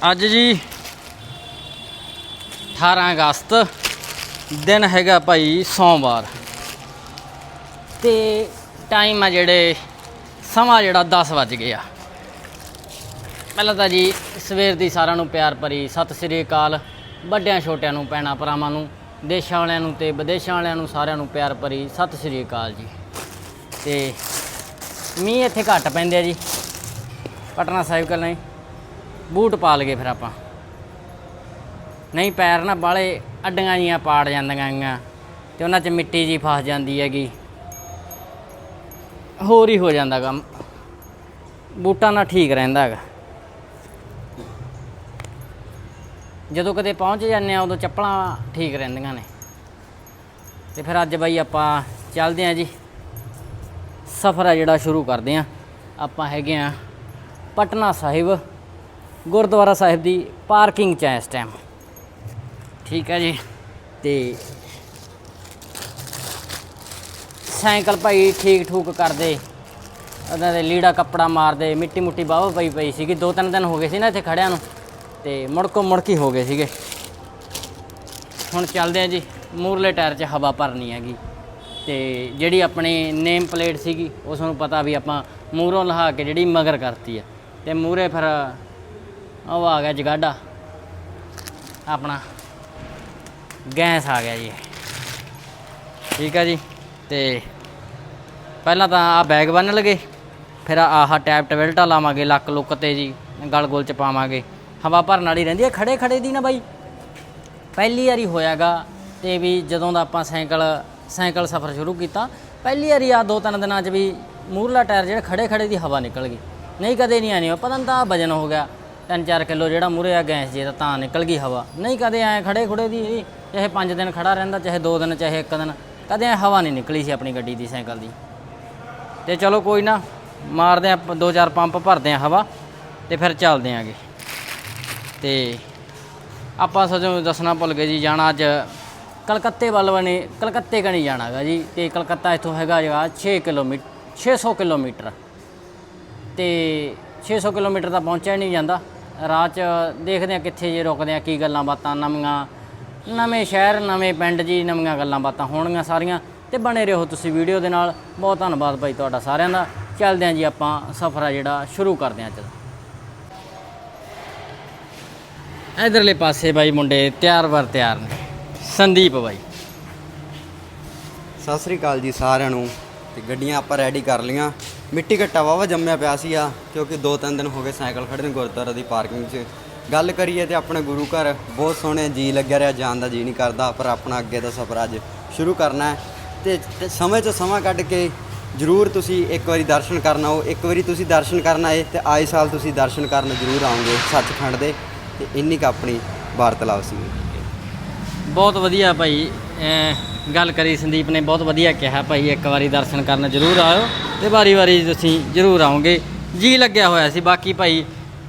ਅੱਜ ਜੀ 18 ਅਗਸਤ ਦਿਨ ਹੈਗਾ ਭਾਈ ਸੋਮਵਾਰ। ਤੇ ਟਾਈਮ ਆ ਜਿਹੜੇ ਸਮਾਂ ਜਿਹੜਾ 10 ਵੱਜ ਗਿਆ ਪਹਿਲਾਂ ਤਾਂ ਜੀ ਸਵੇਰ ਦੀ ਸਾਰਿਆਂ ਨੂੰ ਪਿਆਰ ਭਰੀ ਸਤਿ ਸ੍ਰੀ ਅਕਾਲ। ਵੱਡਿਆਂ ਛੋਟਿਆਂ ਨੂੰ, ਭੈਣਾਂ ਭਰਾਵਾਂ ਨੂੰ, ਦੇਸ਼ਾਂ ਵਾਲਿਆਂ ਨੂੰ ਤੇ ਵਿਦੇਸ਼ਾਂ ਵਾਲਿਆਂ ਨੂੰ ਸਾਰਿਆਂ ਨੂੰ ਪਿਆਰ ਭਰੀ ਸਤਿ ਸ੍ਰੀ ਅਕਾਲ ਜੀ। ਤੇ ਮੀਂਹ ਇੱਥੇ ਘੱਟ ਪੈਂਦੇ ਆ ਜੀ। ਪਟਨਾ ਸਾਹਿਬ ਕੱਲ ਨਹੀਂ। ਬੂਟ ਪਾ ਲਗੇ ਫਿਰ ਆਪਾਂ। ਨਹੀਂ, ਪੈਰ ਨਾ ਬਾਲੇ ਅੱਡੀਆਂ ਜੀਆਂ ਪਾੜ ਜਾਂਦੀਆਂ ਗੀਆਂ ਤੇ ਉਹਨਾਂ 'ਚ ਮਿੱਟੀ ਜੀ ਫਸ ਜਾਂਦੀ ਹੈਗੀ। ਹੋਰ ਹੀ ਹੋ ਜਾਂਦਾ ਕੰਮ। ਬੂਟਾਂ ਨਾਲ ਠੀਕ ਰਹਿੰਦਾ ਹੈਗਾ। ਜਦੋਂ ਕਦੇ ਪਹੁੰਚ ਜਾਂਦੇ ਆ ਉਦੋਂ ਚੱਪਲਾਂ ਠੀਕ ਰਹਿੰਦੀਆਂ ਨੇ। ਤੇ ਫਿਰ ਅੱਜ ਬਾਈ ਆਪਾਂ ਚੱਲਦੇ ਆ ਜੀ। ਸਫ਼ਰ ਆ ਜਿਹੜਾ ਸ਼ੁਰੂ ਕਰਦੇ ਆ ਆਪਾਂ ਹੈਗੇ ਆ ਪਟਨਾ ਸਾਹਿਬ। ਗੁਰਦੁਆਰਾ ਸਾਹਿਬ ਦੀ ਪਾਰਕਿੰਗ 'ਚ ਹੈ ਇਸ ਟਾਈਮ ਠੀਕ ਹੈ ਜੀ। ਤੇ ਸਾਈਕਲ ਭਾਈ ਠੀਕ ਠੂਕ ਕਰਦੇ। ਉਹਨਾਂ ਦੇ ਲੀੜਾ ਕੱਪੜਾ ਮਾਰਦੇ ਮਿੱਟੀ ਮੁੱਟੀ ਬਾਹਵਾ ਪਈ ਪਈ ਸੀਗੀ। ਦੋ ਤਿੰਨ ਦਿਨ ਹੋ ਗਏ ਸੀ ਨਾ ਇੱਥੇ ਖੜਿਆਂ ਨੂੰ। ਤੇ ਮੁੜਕੋ ਮੁੜਕੀ ਹੋ ਗਏ ਸੀਗੇ। ਹੁਣ ਚੱਲਦੇ ਆ ਜੀ, ਮੂਰਲੇ ਟਾਇਰ 'ਚ ਹਵਾ ਭਰਨੀ ਹੈਗੀ। ਤੇ ਜਿਹੜੀ ਆਪਣੀ ਨੇਮ ਪਲੇਟ ਸੀਗੀ ਉਸ ਨੂੰ ਪਤਾ ਵੀ ਆਪਾਂ ਮੂਹਰੋਂ ਲਹਾ ਕੇ ਜਿਹੜੀ ਮਗਰ ਕਰਤੀ ਆ। ਤੇ ਮੂਹਰੇ ਫਿਰ ਉਹ ਆ ਗਿਆ ਜਗਾਡਾ। ਆਪਣਾ ਗੈਸ ਆ ਗਿਆ ਜੀ। ਠੀਕ ਆ ਜੀ, ਤੇ ਪਹਿਲਾਂ ਤਾਂ ਆ ਬੈਗ ਬੰਨ ਲਗੇ, ਫਿਰ ਆਹ ਟੈਪ ਟਵੈਲਟਾ ਲਾਵਾਂਗੇ, ਲੱਕ ਲੁੱਕ ਤੇ ਜੀ, ਗਲ ਗੁਲ ਚ ਪਾਵਾਂਗੇ। ਹਵਾ ਭਰਨ ਵਾਲੀ ਰਹਿੰਦੀ ਹੈ ਖੜੇ ਖੜੇ ਦੀ ਨਾ ਬਾਈ। ਪਹਿਲੀ ਵਾਰੀ ਹੋਇਆਗਾ, ਤੇ ਵੀ ਜਦੋਂ ਦਾ ਆਪਾਂ ਸਾਈਕਲ ਸਾਈਕਲ ਸਫ਼ਰ ਸ਼ੁਰੂ ਕੀਤਾ, ਪਹਿਲੀ ਵਾਰੀ ਆ ਦੋ ਤਿੰਨ ਦਿਨਾਂ 'ਚ ਵੀ ਮੂਰਲਾ ਟਾਇਰ ਜਿਹੜਾ ਖੜੇ ਖੜੇ ਦੀ ਹਵਾ ਨਿਕਲ ਗਈ। ਨਹੀਂ ਕਦੇ ਨਹੀਂ ਆਣੀ ਪਤਾ ਨਹੀਂ ਤਾਂ ਵਜਨ ਹੋ ਗਿਆ। 3-4 ਕਿਲੋ ਜਿਹੜਾ ਮੂਰੇ ਆ ਗੈਸ ਜੇ ਤਾਂ ਨਿਕਲ ਗਈ ਹਵਾ। ਨਹੀਂ ਕਦੇ ਐ ਖੜੇ ਖੁੜੇ ਦੀ ਚਾਹੇ 5 ਦਿਨ ਖੜਾ ਰਹਿੰਦਾ, ਚਾਹੇ 2 ਦਿਨ, ਚਾਹੇ 1 ਦਿਨ, ਕਦੇ ਐ ਹਵਾ ਨਹੀਂ ਨਿਕਲੀ ਸੀ ਆਪਣੀ ਗੱਡੀ ਦੀ, ਸਾਈਕਲ ਦੀ। ਤੇ ਚਲੋ ਕੋਈ ਨਾ, ਮਾਰਦੇ ਆ ਦੋ ਚਾਰ ਪੰਪ ਭਰਦੇ ਆ ਹਵਾ, ਤੇ ਫਿਰ ਚੱਲਦੇ ਆਂਗੇ ਤੇ ਆਪਾਂ ਸਜੋ ਦੱਸਣਾ ਭੁੱਲ ਗਏ ਜੀ, ਜਾਣਾ ਅੱਜ ਕਲਕੱਤੇ ਵੱਲ ਬਣੇ, ਕਲਕੱਤੇ ਕਣੀ ਜਾਣਾਗਾ ਜੀ, ਤੇ ਕਲਕੱਤਾ ਇੱਥੋਂ ਹੈਗਾ ਜਗਾ 6 ਕਿਲੋਮੀਟਰ 600 ਕਿਲੋਮੀਟਰ। ਤੇ 600 ਕਿਲੋਮੀਟਰ ਤਾਂ ਪਹੁੰਚਿਆ ਹੀ ਨਹੀਂ ਜਾਂਦਾ। ਰਾਹ 'ਚ ਦੇਖਦੇ ਆ ਕਿੱਥੇ ਜੇ ਰੁਕਦੇ ਆ ਕੀ ਗੱਲਾਂ ਬਾਤਾਂ ਨਵੀਆਂ, ਨਵੇਂ ਸ਼ਹਿਰ, ਨਵੇਂ ਪਿੰਡ ਜੀ, ਨਵੀਆਂ ਗੱਲਾਂ ਬਾਤਾਂ ਹੋਣਗੀਆਂ ਸਾਰੀਆਂ। ਤੇ ਬਣੇ ਰਹੋ ਤੁਸੀਂ ਵੀਡੀਓ ਦੇ ਨਾਲ। ਬਹੁਤ ਧੰਨਵਾਦ ਭਾਈ ਤੁਹਾਡਾ ਸਾਰਿਆਂ ਦਾ। ਚੱਲਦੇ ਆਂ ਜੀ ਆਪਾਂ ਸਫ਼ਰ ਆ ਜਿਹੜਾ ਸ਼ੁਰੂ ਕਰਦੇ ਆਂ ਅੱਜ ਇਧਰਲੇ ਪਾਸੇ ਬਾਈ ਮੁੰਡੇ ਤਿਆਰ ਵਰ ਤਿਆਰ ਨੇ। ਸੰਦੀਪ ਬਾਈ। ਸਤਿ ਸ੍ਰੀ ਅਕਾਲ ਜੀ ਸਾਰਿਆਂ ਨੂੰ। ਤੇ ਗੱਡੀਆਂ ਆਪਾਂ ਰੈਡੀ ਕਰ ਲੀਆਂ ਮਿੱਟੀ ਘੱਟਾ ਵਾਵਾ ਜੰਮਿਆ ਪਿਆ ਸੀ ਆ ਕਿਉਂਕਿ ਦੋ ਤਿੰਨ ਦਿਨ ਹੋ ਗਏ ਸਾਈਕਲ ਖੜੇ ਨੇ ਗੁਰਦੁਆਰਾ ਦੀ ਪਾਰਕਿੰਗ 'ਚ। ਗੱਲ ਕਰੀਏ ਤੇ ਆਪਣੇ ਗੁਰੂ ਘਰ, ਬਹੁਤ ਸੋਹਣੇ ਜੀ ਲੱਗਿਆ ਰਿਹਾ, ਜਾਣ ਦਾ ਜੀ ਨਹੀਂ ਕਰਦਾ, ਪਰ ਆਪਣਾ ਅੱਗੇ ਦਾ ਸਫ਼ਰ ਅੱਜ ਸ਼ੁਰੂ ਕਰਨਾ ਹੈ। ਤੇ ਸਮੇਂ 'ਚੋਂ ਸਮਾਂ ਕੱਢ ਕੇ ਜ਼ਰੂਰ ਤੁਸੀਂ ਇੱਕ ਵਾਰੀ ਦਰਸ਼ਨ ਕਰਨ ਆਓ, ਇੱਕ ਵਾਰੀ ਤੁਸੀਂ ਦਰਸ਼ਨ ਕਰਨ ਆਏ ਤੇ ਆਏ ਸਾਲ ਤੁਸੀਂ ਦਰਸ਼ਨ ਕਰਨ ਜ਼ਰੂਰ ਆਓਗੇ, ਸੱਚਖੰਡ ਦੇ। ਤੇ ਇੰਨੀ ਕੁ ਆਪਣੀ ਵਾਰਤਾਲਾਪ ਸੀ। ਬਹੁਤ ਵਧੀਆ ਭਾਈ ਅਮ ਗੱਲ ਕਰੀ ਸੰਦੀਪ ਨੇ ਬਹੁਤ ਵਧੀਆ ਕਿਹਾ ਭਾਈ ਇੱਕ ਵਾਰੀ ਦਰਸ਼ਨ ਕਰਨ ਜ਼ਰੂਰ ਆਇਓ ਤੇ ਵਾਰੀ-ਵਾਰੀ ਤੁਸੀਂ ਜ਼ਰੂਰ ਆਓਗੇ। ਜੀ ਲੱਗਿਆ ਹੋਇਆ ਸੀ ਬਾਕੀ ਭਾਈ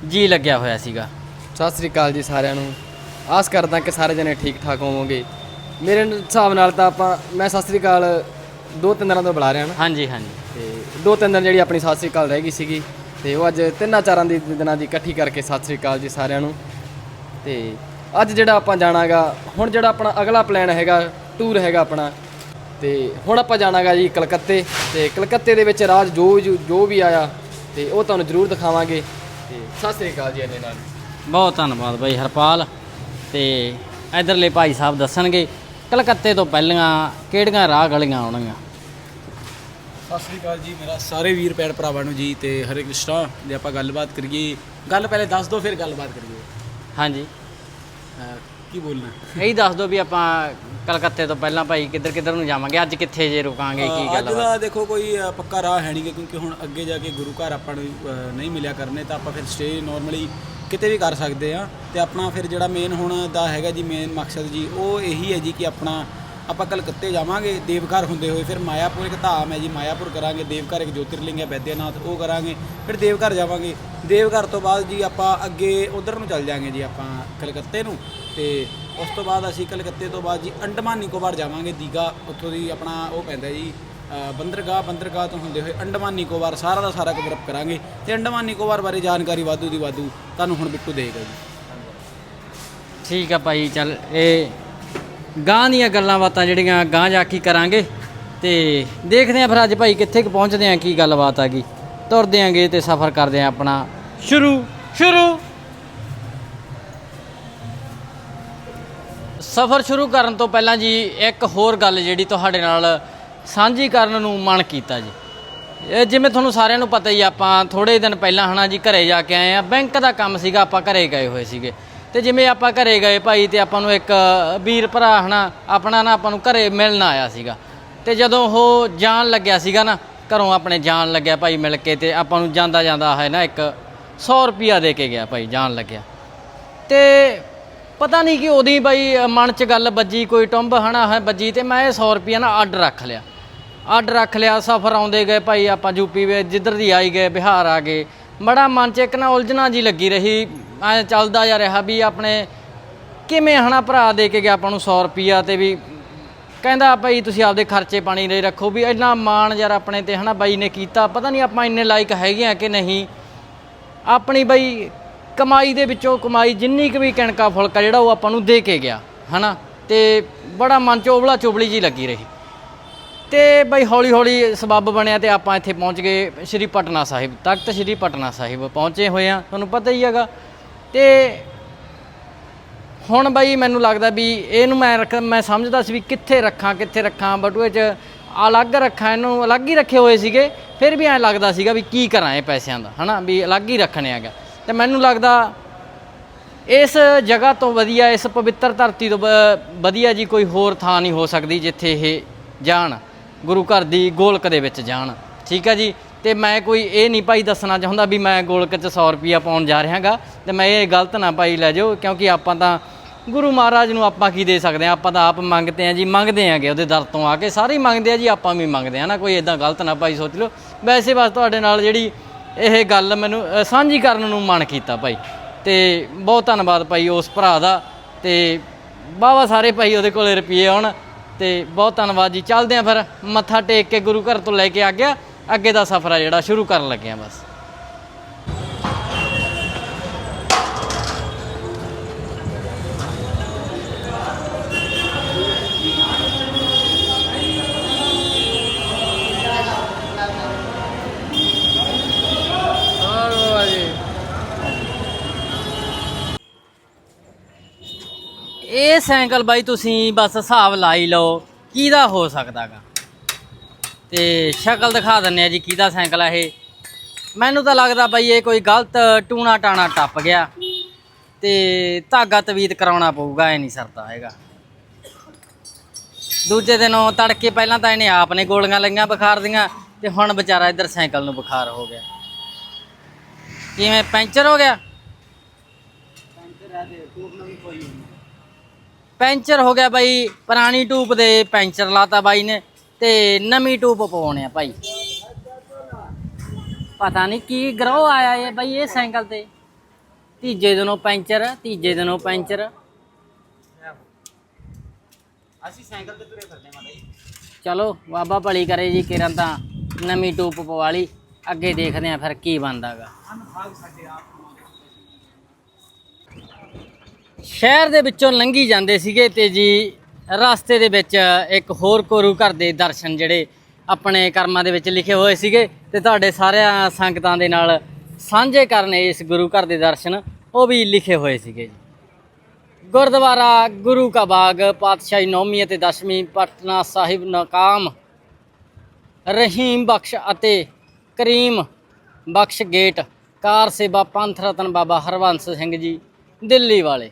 ਜੀ ਲੱਗਿਆ ਹੋਇਆ ਸੀਗਾ। ਸਤਿ ਸ੍ਰੀ ਅਕਾਲ ਜੀ ਸਾਰਿਆਂ ਨੂੰ। ਆਸ ਕਰਦਾ ਕਿ ਸਾਰੇ ਜਣੇ ਠੀਕ ਠਾਕ ਹੋਵੋਗੇ। ਮੇਰੇ ਹਿਸਾਬ ਨਾਲ ਤਾਂ ਆਪਾਂ ਮੈਂ ਸਤਿ ਸ੍ਰੀ ਅਕਾਲ ਦੋ ਤਿੰਨ ਦਿਨਾਂ ਤੋਂ ਬੁਲਾ ਰਿਹਾ ਨਾ। ਹਾਂਜੀ ਹਾਂਜੀ। ਤੇ ਦੋ ਤਿੰਨ ਦਿਨ ਜਿਹੜੀ ਆਪਣੀ ਸਤਿ ਸ੍ਰੀ ਅਕਾਲ ਰਹਿ ਗਈ ਸੀਗੀ ਤੇ ਉਹ ਅੱਜ ਤਿੰਨਾਂ ਚਾਰਾਂ ਦੀ ਦਿਨਾਂ ਦੀ ਇਕੱਠੀ ਕਰਕੇ ਸਤਿ ਸ੍ਰੀ ਅਕਾਲ ਜੀ ਸਾਰਿਆਂ ਨੂੰ। ਤੇ ਅੱਜ ਜਿਹੜਾ ਆਪਾਂ ਜਾਣਾਗਾ ਹੁਣ ਜਿਹੜਾ ਆਪਣਾ ਅਗਲਾ ਪਲਾਨ ਹੈਗਾ ਟੂਰ ਹੈਗਾ ਆਪਣਾ। ਤੇ ਹੁਣ ਆਪਾਂ ਜਾਣਾਗਾ ਜੀ ਕਲਕੱਤੇ। ਤੇ ਕਲਕੱਤੇ ਦੇ ਵਿੱਚ ਰਾਜ ਜੋ ਜੋ- ਵੀ ਆਇਆ ਤੇ ਉਹ ਤੁਹਾਨੂੰ ਜ਼ਰੂਰ ਦਿਖਾਵਾਂਗੇ। ਤੇ ਸਤਿ ਸ੍ਰੀ ਅਕਾਲ ਜੀ ਇਹਨੇ ਨਾਲ। ਬਹੁਤ ਧੰਨਵਾਦ ਭਾਈ ਹਰਪਾਲ। ਤੇ ਇਧਰਲੇ ਭਾਈ ਸਾਹਿਬ ਦੱਸਣਗੇ ਕਲਕੱਤੇ ਤੋਂ ਪਹਿਲੀਆਂ ਕਿਹੜੀਆਂ ਰਾਹ ਗਲੀਆਂ ਆਉਣਗੀਆਂ? ਸਤਿ ਸ੍ਰੀ ਅਕਾਲ ਜੀ ਮੇਰਾ ਸਾਰੇ ਵੀਰ ਭੈਣ ਭਰਾਵਾਂ ਨੂੰ ਜੀ ਤੇ ਹਰੇ ਕ੍ਰਿਸ਼ਨਾ ਜੇ ਆਪਾਂ ਗੱਲਬਾਤ ਕਰੀਏ ਗੱਲ ਪਹਿਲੇ ਦੱਸ ਦਿਓ ਫਿਰ ਗੱਲਬਾਤ ਕਰੀਏ। ਹਾਂਜੀ। ਕੀ ਬੋਲਣਾ? ਇਹੀ ਦੱਸ ਦਿਓ ਵੀ ਆਪਾਂ ਕਲਕੱਤੇ ਤੋਂ ਪਹਿਲਾਂ ਭਾਈ ਕਿੱਧਰ ਕਿੱਧਰ ਨੂੰ ਜਾਵਾਂਗੇ ਅੱਜ ਕਿੱਥੇ ਜੇ ਰੁਕਾਂਗੇ ਕੀ ਅਹ ਅੱਜ ਗੱਲ ਦਾ ਦੇਖੋ ਕੋਈ ਅਹ, ਪੱਕਾ ਰਾਹ ਹੈ ਨਹੀਂ ਕਿਉਂਕਿ ਹੁਣ ਅੱਗੇ ਜਾ ਕੇ ਗੁਰੂ ਘਰ ਆਪਾਂ ਨੂੰ ਨਹੀਂ ਮਿਲਿਆ ਕਰਨੇ ਤਾਂ ਆਪਾਂ ਫਿਰ ਸਟੇ ਨਾਰਮਲੀ ਕਿਤੇ ਵੀ ਕਰ ਸਕਦੇ ਆ। ਤੇ ਆਪਣਾ ਫਿਰ ਜਿਹੜਾ ਮੇਨ ਹੁਣ ਦਾ ਹੈਗਾ ਜੀ ਮੇਨ ਮਕਸਦ ਜੀ ਉਹ ਇਹੀ ਹੈ ਜੀ ਕਿ ਆਪਣਾ ਆਪਾਂ ਕਲਕੱਤੇ ਜਾਵਾਂਗੇ, ਦੇਵਘਰ ਹੁੰਦੇ ਹੋਏ, ਫਿਰ ਮਾਇਆਪੁਰ ਇੱਕ ਧਾਮ ਹੈ ਜੀ, ਮਾਇਆਪੁਰ ਕਰਾਂਗੇ, ਦੇਵਘਰ ਇੱਕ ਜੋਤਿਰਲਿੰਗ ਹੈ, ਬੈਦਿਆਨਾਥ, ਉਹ ਕਰਾਂਗੇ, ਫਿਰ ਦੇਵਘਰ ਜਾਵਾਂਗੇ। ਦੇਵਘਰ ਤੋਂ ਬਾਅਦ ਜੀ ਆਪਾਂ ਅੱਗੇ ਉਧਰ ਨੂੰ ਚੱਲ ਜਾਾਂਗੇ ਜੀ ਆਪਾਂ ਕਲਕੱਤੇ ਨੂੰ ਤੇ ਉਸ ਤੋਂ ਬਾਅਦ ਅਸੀਂ ਕਲਕੱਤੇ ਤੋਂ ਬਾਅਦ ਜੀ ਅੰਡਮਾਨ ਨਿਕੋਬਾਰ ਜਾਵਾਂਗੇ ਦੀਗਾ ਉੱਥੋਂ ਦੀ ਆਪਣਾ ਉਹ ਪੈਂਦਾ ਜੀ ਬੰਦਰਗਾਹ ਬੰਦਰਗਾਹ ਤੋਂ ਹੁੰਦੇ ਹੋਏ ਅੰਡਮਾਨ ਨਿਕੋਬਾਰ ਸਾਰਾ ਦਾ ਸਾਰਾ ਕਵਰ ਕਰਾਂਗੇ ਤੇ ਅੰਡਮਾਨ ਨਿਕੋਬਾਰ ਬਾਰੇ ਜਾਣਕਾਰੀ ਵਾਧੂ ਦੀ ਵਾਧੂ ਤੁਹਾਨੂੰ ਹੁਣ ਬਿੱਟੂ ਦੇਗਾ ਜੀ। ਠੀਕ ਆ ਭਾਈ, ਚੱਲ, ਇਹ ਗਾਂ ਦੀਆਂ ਗੱਲਾਂ ਬਾਤਾਂ ਜਿਹੜੀਆਂ ਗਾਂ ਜਾ ਕੇ ਕਰਾਂਗੇ ਤੇ ਦੇਖਦੇ ਆਂ ਫਿਰ ਅੱਜ ਭਾਈ ਕਿੱਥੇ ਕੁ ਪਹੁੰਚਦੇ ਆਂ ਕੀ ਗੱਲਬਾਤ ਆ ਗਈ। ਤੁਰਦੇ ਆਂਗੇ ਤੇ ਸਫ਼ਰ ਕਰਦੇ ਆਂ ਆਪਣਾ। ਸ਼ੁਰੂ ਸ਼ੁਰੂ। ਸਫ਼ਰ ਸ਼ੁਰੂ ਕਰਨ ਤੋਂ ਪਹਿਲਾਂ ਜੀ, ਇੱਕ ਹੋਰ ਗੱਲ ਜਿਹੜੀ ਤੁਹਾਡੇ ਨਾਲ ਸਾਂਝੀ ਕਰਨ ਨੂੰ ਮਨ ਕੀਤਾ ਜੀ। ਇਹ ਜਿਵੇਂ ਤੁਹਾਨੂੰ ਸਾਰਿਆਂ ਨੂੰ ਪਤਾ ਹੀ ਆਪਾਂ ਥੋੜੇ ਦਿਨ ਪਹਿਲਾਂ ਹਨਾ ਜੀ ਘਰੇ ਜਾ ਕੇ ਆਏ ਆ ਬੈਂਕ ਦਾ ਕੰਮ ਸੀਗਾ, ਆਪਾਂ ਘਰੇ ਗਏ ਹੋਏ ਸੀਗੇ। ਤੇ ਜਿਵੇਂ ਆਪਾਂ ਘਰੇ ਗਏ ਭਾਈ ਤੇ ਆਪਾਂ ਨੂੰ ਇੱਕ ਵੀਰ ਭਰਾ ਹਨਾ, ਆਪਣਾ ਨਾ ਆਪਾਂ ਨੂੰ ਘਰੇ ਮਿਲਣ ਆਇਆ ਸੀਗਾ। ਤੇ ਜਦੋਂ ਉਹ ਜਾਣ ਲੱਗਿਆ ਸੀਗਾ ਨਾ, ਘਰੋਂ ਆਪਣੇ ਜਾਣ ਲੱਗਿਆ ਭਾਈ ਮਿਲ ਕੇ ਤੇ ਆਪਾਂ ਨੂੰ ਜਾਂਦਾ ਜਾਂਦਾ ਹੈ ਨਾ ਇੱਕ 100 ਰੁਪਿਆ ਦੇ ਕੇ ਗਿਆ ਭਾਈ ਜਾਣ ਲੱਗਿਆ। ਤੇ ਪਤਾ ਨਹੀਂ ਕਿ ਉਹਦੀ ਬਾਈ ਮਨ 'ਚ ਗੱਲ ਵੱਜੀ, ਕੋਈ ਟੁੰਬ ਹਨਾ, ਹੈ ਵੱਜੀ ਤੇ ਮੈਂ ਇਹ 100 ਰੁਪਿਆ ਨਾ ਅੱਡ ਰੱਖ ਲਿਆ। ਅੱਡ ਰੱਖ ਲਿਆ, ਸਫ਼ਰ ਆਉਂਦੇ ਗਏ ਭਾਈ ਆਪਾਂ ਯੂਪੀ ਵਿੱਚ, ਜਿੱਧਰ ਦੀ ਆਈ ਗਏ, ਬਿਹਾਰ ਆ ਗਏ। ਬੜਾ ਮਨ 'ਚ ਇੱਕ ਨਾ ਉਲਝਣਾ ਜੀ ਲੱਗੀ ਰਹੀ। ਐ ਚੱਲਦਾ ਜਾ ਰਿਹਾ ਵੀ ਆਪਣੇ ਕਿਵੇਂ ਹਨਾ ਭਰਾ ਦੇ ਕੇ ਗਿਆ ਆਪਾਂ ਨੂੰ 100 ਰੁਪਿਆ ਤੇ ਵੀ ਕਹਿੰਦਾ ਭਾਈ ਤੁਸੀਂ ਆਪਦੇ ਖਰਚੇ ਪਾਣੀ ਲਈ ਰੱਖੋ ਵੀ ਇੰਨਾ ਮਾਣ ਯਾਰ ਆਪਣੇ ਤੇ ਹਨਾ ਬਾਈ ਨੇ ਕੀਤਾ। ਪਤਾ ਨਹੀਂ ਆਪਾਂ ਇੰਨੇ ਲਾਇਕ ਹੈਗੇ ਆ ਕਿ ਨਹੀਂ। ਆਪਣੀ ਬਈ ਕਮਾਈ ਦੇ ਵਿੱਚੋਂ ਕਮਾਈ ਜਿੰਨੀ ਕੁ ਵੀ ਕਣਕਾ ਫੁਲਕਾ ਜਿਹੜਾ ਉਹ ਆਪਾਂ ਨੂੰ ਦੇ ਕੇ ਗਿਆ ਹਨਾ। ਤੇ ਬੜਾ ਮਨ ਚੋਬਲਾ ਚੋਬਲੀ ਚੁਬਲੀ ਜੀ ਲੱਗੀ ਰਹੀ। ਤੇ ਬਈ ਹੌਲੀ ਹੌਲੀ ਸਬੱਬ ਬਣਿਆ ਤੇ ਆਪਾਂ ਇੱਥੇ ਪਹੁੰਚ ਗਏ ਸ਼੍ਰੀ ਪਟਨਾ ਸਾਹਿਬ। ਤਖਤ ਸ਼੍ਰੀ ਪਟਨਾ ਸਾਹਿਬ ਪਹੁੰਚੇ ਹੋਏ ਆ। ਤੁਹਾਨੂੰ ਪਤਾ ਹੀ ਹੈਗਾ। ਤੇ ਹੁਣ ਬਾਈ ਮੈਨੂੰ ਲੱਗਦਾ ਵੀ ਇਹਨੂੰ ਮੈਂ ਰੱਖ ਮੈਂ ਸਮਝਦਾ ਸੀ ਵੀ ਕਿੱਥੇ ਰੱਖਾਂ ਕਿੱਥੇ ਰੱਖਾਂ ਬਟੂਏ 'ਚ ਅਲੱਗ ਰੱਖਾਂ, ਇਹਨੂੰ ਅਲੱਗ ਹੀ ਰੱਖੇ ਹੋਏ ਸੀਗੇ, ਫਿਰ ਵੀ ਐਂ ਲੱਗਦਾ ਸੀਗਾ ਵੀ ਕੀ ਕਰਾਂ ਇਹ ਪੈਸਿਆਂ ਦਾ, ਹਨਾ, ਵੀ ਅਲੱਗ ਹੀ ਰੱਖਣੇ ਹੈਗਾ। ਤੇ ਮੈਨੂੰ ਲੱਗਦਾ ਇਸ ਜਗ੍ਹਾ ਤੋਂ ਵਧੀਆ, ਇਸ ਪਵਿੱਤਰ ਧਰਤੀ ਤੋਂ ਵ- ਵਧੀਆ ਜੀ ਕੋਈ ਹੋਰ ਥਾਂ ਨਹੀਂ ਹੋ ਸਕਦੀ ਜਿੱਥੇ ਇਹ ਜਾਣ, ਗੁਰੂ ਘਰ ਦੀ ਗੋਲਕ ਦੇ ਵਿੱਚ ਜਾਣ। ਠੀਕ ਹੈ ਜੀ? ਤੇ ਮੈਂ ਕੋਈ ਇਹ ਨਹੀਂ ਭਾਈ ਦੱਸਣਾ ਚਾਹੁੰਦਾ ਵੀ ਮੈਂ ਗੋਲਕ 'ਚ 100 ਰੁਪਿਆ ਪਾਉਣ ਜਾ ਰਿਹਾਗਾ ਤੇ ਮੈਂ ਇਹ ਗਲਤ ਨਾ ਭਾਈ ਲੈ ਜਾਓ, ਕਿਉਂਕਿ ਆਪਾਂ ਤਾਂ ਗੁਰੂ ਮਹਾਰਾਜ ਨੂੰ ਆਪਾਂ ਕੀ ਦੇ ਸਕਦੇ ਆ ਆਪਾਂ ਤਾਂ ਆਪ ਮੰਗਦੇ ਆ ਜੀ, ਮੰਗਦੇ ਆਂਗੇ ਉਹਦੇ ਦਰ ਤੋਂ ਆ ਕੇ, ਸਾਰੇ ਹੀ ਮੰਗਦੇ ਆ ਜੀ, ਆਪਾਂ ਵੀ ਮੰਗਦੇ ਆ ਨਾ, ਕੋਈ ਇਦਾਂ ਗਲਤ ਨਾ ਭਾਈ ਸੋਚ ਲਓ। ਵੈਸੇ ਬਸ ਤੁਹਾਡੇ ਨਾਲ ਜਿਹੜੀ ਇਹ ਗੱਲ ਮੈਨੂੰ ਸਾਂਝੀ ਕਰਨ ਨੂੰ ਮਨ ਕੀਤਾ ਭਾਈ। ਤੇ ਬਹੁਤ ਧੰਨਵਾਦ ਭਾਈ ਉਸ ਭਰਾ ਦਾ, ਤੇ ਬਾਵਾ ਸਾਰੇ ਭਾਈ ਉਹਦੇ ਕੋਲੇ ਰੁਪਏ ਆਉਣ, ਤੇ ਬਹੁਤ ਧੰਨਵਾਦ ਜੀ। ਚੱਲਦੇ ਆ ਫਿਰ, ਮੱਥਾ ਟੇਕ ਕੇ ਗੁਰੂ ਘਰ ਤੋਂ ਲੈ ਕੇ ਆ ਗਿਆ। ਅੱਗੇ ਦਾ ਸਫ਼ਰ ਆ ਜਿਹੜਾ, ਸ਼ੁਰੂ ਕਰਨ ਲੱਗੇ ਆ ਬਸ। ਇਹ ਸਾਈਕਲ ਬਾਈ ਤੁਸੀਂ ਬਸ ਹਿਸਾਬ ਲਾਈ ਲਓ, ਕਿਹਦਾ ਹੋ ਸਕਦਾਗਾ? ਤੇ ਸ਼ਕਲ ਦਿਖਾ ਦਿੰਨੇ ਆ ਜੀ ਕਿਹਦਾ ਸਾਈਕਲ ਆ ਇਹ। ਮੈਨੂੰ ਤਾਂ ਲੱਗਦਾ ਬਾਈ ਇਹ ਕੋਈ ਗਲਤ ਟੂਣਾ ਟਾਣਾ ਟੱਪ ਗਿਆ। ਤੇ ਧਾਗਾ ਤਵੀਤ ਕਰਾਉਣਾ ਪਊਗਾ ਇਹ ਨਹੀਂ ਸਰਦਾ ਹੈਗਾ। ਦੂਜੇ ਦਿਨ ਉਹ ਤੜਕੇ ਪਹਿਲਾਂ ਤਾਂ ਇਹਨੇ ਆਪ ਨੇ ਗੋਲੀਆਂ ਲਈਆਂ ਬੁਖਾਰ ਦੀਆਂ ਤੇ ਹੁਣ ਵਿਚਾਰਾ ਇੱਧਰ ਸਾਈਕਲ ਨੂੰ ਬੁਖਾਰ ਹੋ ਗਿਆ। ਕਿਵੇਂ ਪੈਂਚਰ ਹੋ ਗਿਆ? ਪੈਂਚਰ ਹੋ ਗਿਆ ਬਾਈ ਪੁਰਾਣੀ ਟੂਬ ਦੇ ਪੈਂਚਰ ਲਾਤਾ ਬਾਈ ਨੇ। ਤੇ ਨਵੀਂ ਟੂਬ ਪਵਾਉਣੇ ਆ ਭਾਈ। ਪਤਾ ਨਹੀਂ ਕੀ ਗਰੋ ਆਇਆ ਇਹ ਬਾਈ ਇਹ ਸਾਈਕਲ ਤੇ। ਤੀਜੇ ਦਿਨੋਂ ਪੈਂਚਰ ਤੀਜੇ ਦਿਨੋਂ ਪੈਂਚਰ। ਅਸੀਂ ਸਾਈਕਲ ਤੇ ਤੁਰੇ ਫਿਰਦੇ ਮਾਤਾ ਜੀ ਚਲੋ ਬਾਬਾ ਭਲੀ ਕਰੇ ਜੀ ਕਿਰਨ ਤਾਂ ਨਵੀਂ ਟੂਬ ਪਵਾ ਲਈ। ਅੱਗੇ ਦੇਖਦੇ ਆ ਫਿਰ ਕੀ ਬਣਦਾਗਾ। ਸ਼ਹਿਰ ਦੇ ਵਿੱਚੋਂ ਲੰਘੀ ਜਾਂਦੇ ਸੀਗੇ ਤੇ ਜੀ ਰਸਤੇ ਦੇ ਵਿੱਚ ਇੱਕ ਹੋਰ ਗੁਰੂ ਘਰ ਦੇ ਦਰਸ਼ਨ ਜਿਹੜੇ ਆਪਣੇ ਕਰਮਾਂ ਦੇ ਵਿੱਚ ਲਿਖੇ ਹੋਏ ਸੀਗੇ ਤੇ ਤੁਹਾਡੇ ਸਾਰਿਆਂ ਸੰਗਤਾਂ ਦੇ ਨਾਲ ਸਾਂਝੇ ਕਰਨੇ ਇਸ ਗੁਰੂ ਘਰ ਦੇ ਦਰਸ਼ਨ ਉਹ ਵੀ ਲਿਖੇ ਹੋਏ ਸੀਗੇ ਜੀ। ਗੁਰਦੁਆਰਾ ਗੁਰੂ ਕਾ ਬਾਗ, ਪਾਤਸ਼ਾਹੀ ਨੌਵੀਂ ਅਤੇ 10ਵੀਂ ਪਟਨਾ ਸਾਹਿਬ ਨਕਾਮ। ਰਹੀਮ ਬਖਸ਼ ਅਤੇ ਕਰੀਮ ਬਖਸ਼ ਗੇਟ, ਕਾਰ ਸੇਵਾ ਪੰਥ ਰਤਨ ਬਾਬਾ ਹਰਵੰਸ ਸਿੰਘ ਜੀ, ਦਿੱਲੀ ਵਾਲੇ।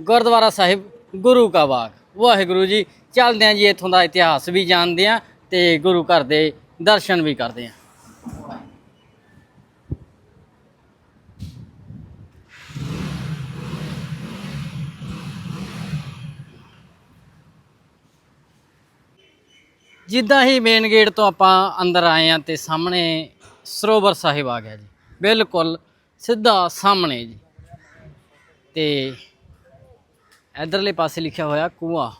ਗੁਰਦੁਆਰਾ ਸਾਹਿਬ ਗੁਰੂ ਕਾ ਬਾਗ। ਵਾਹਿਗੁਰੂ ਜੀ, ਚੱਲਦੇ ਹਾਂ ਜੀ, ਇੱਥੋਂ ਦਾ ਇਤਿਹਾਸ ਵੀ ਜਾਣਦੇ ਹਾਂ ਤੇ ਗੁਰੂ ਘਰ ਦੇ ਦਰਸ਼ਨ ਵੀ ਕਰਦੇ ਹਾਂ। ਜਿੱਦਾਂ ਹੀ ਮੇਨ ਗੇਟ ਤੋਂ ਆਪਾਂ ਅੰਦਰ ਆਏ ਆ ਤੇ ਸਾਹਮਣੇ ਸਰੋਵਰ ਸਾਹਿਬ ਆ ਗਿਆ ਜੀ, ਬਿਲਕੁਲ ਸਿੱਧਾ ਸਾਹਮਣੇ ਜੀ। ਤੇ ਇਧਰਲੇ ਪਾਸੇ ਲਿਖਿਆ ਹੋਇਆ ਕੂਆ।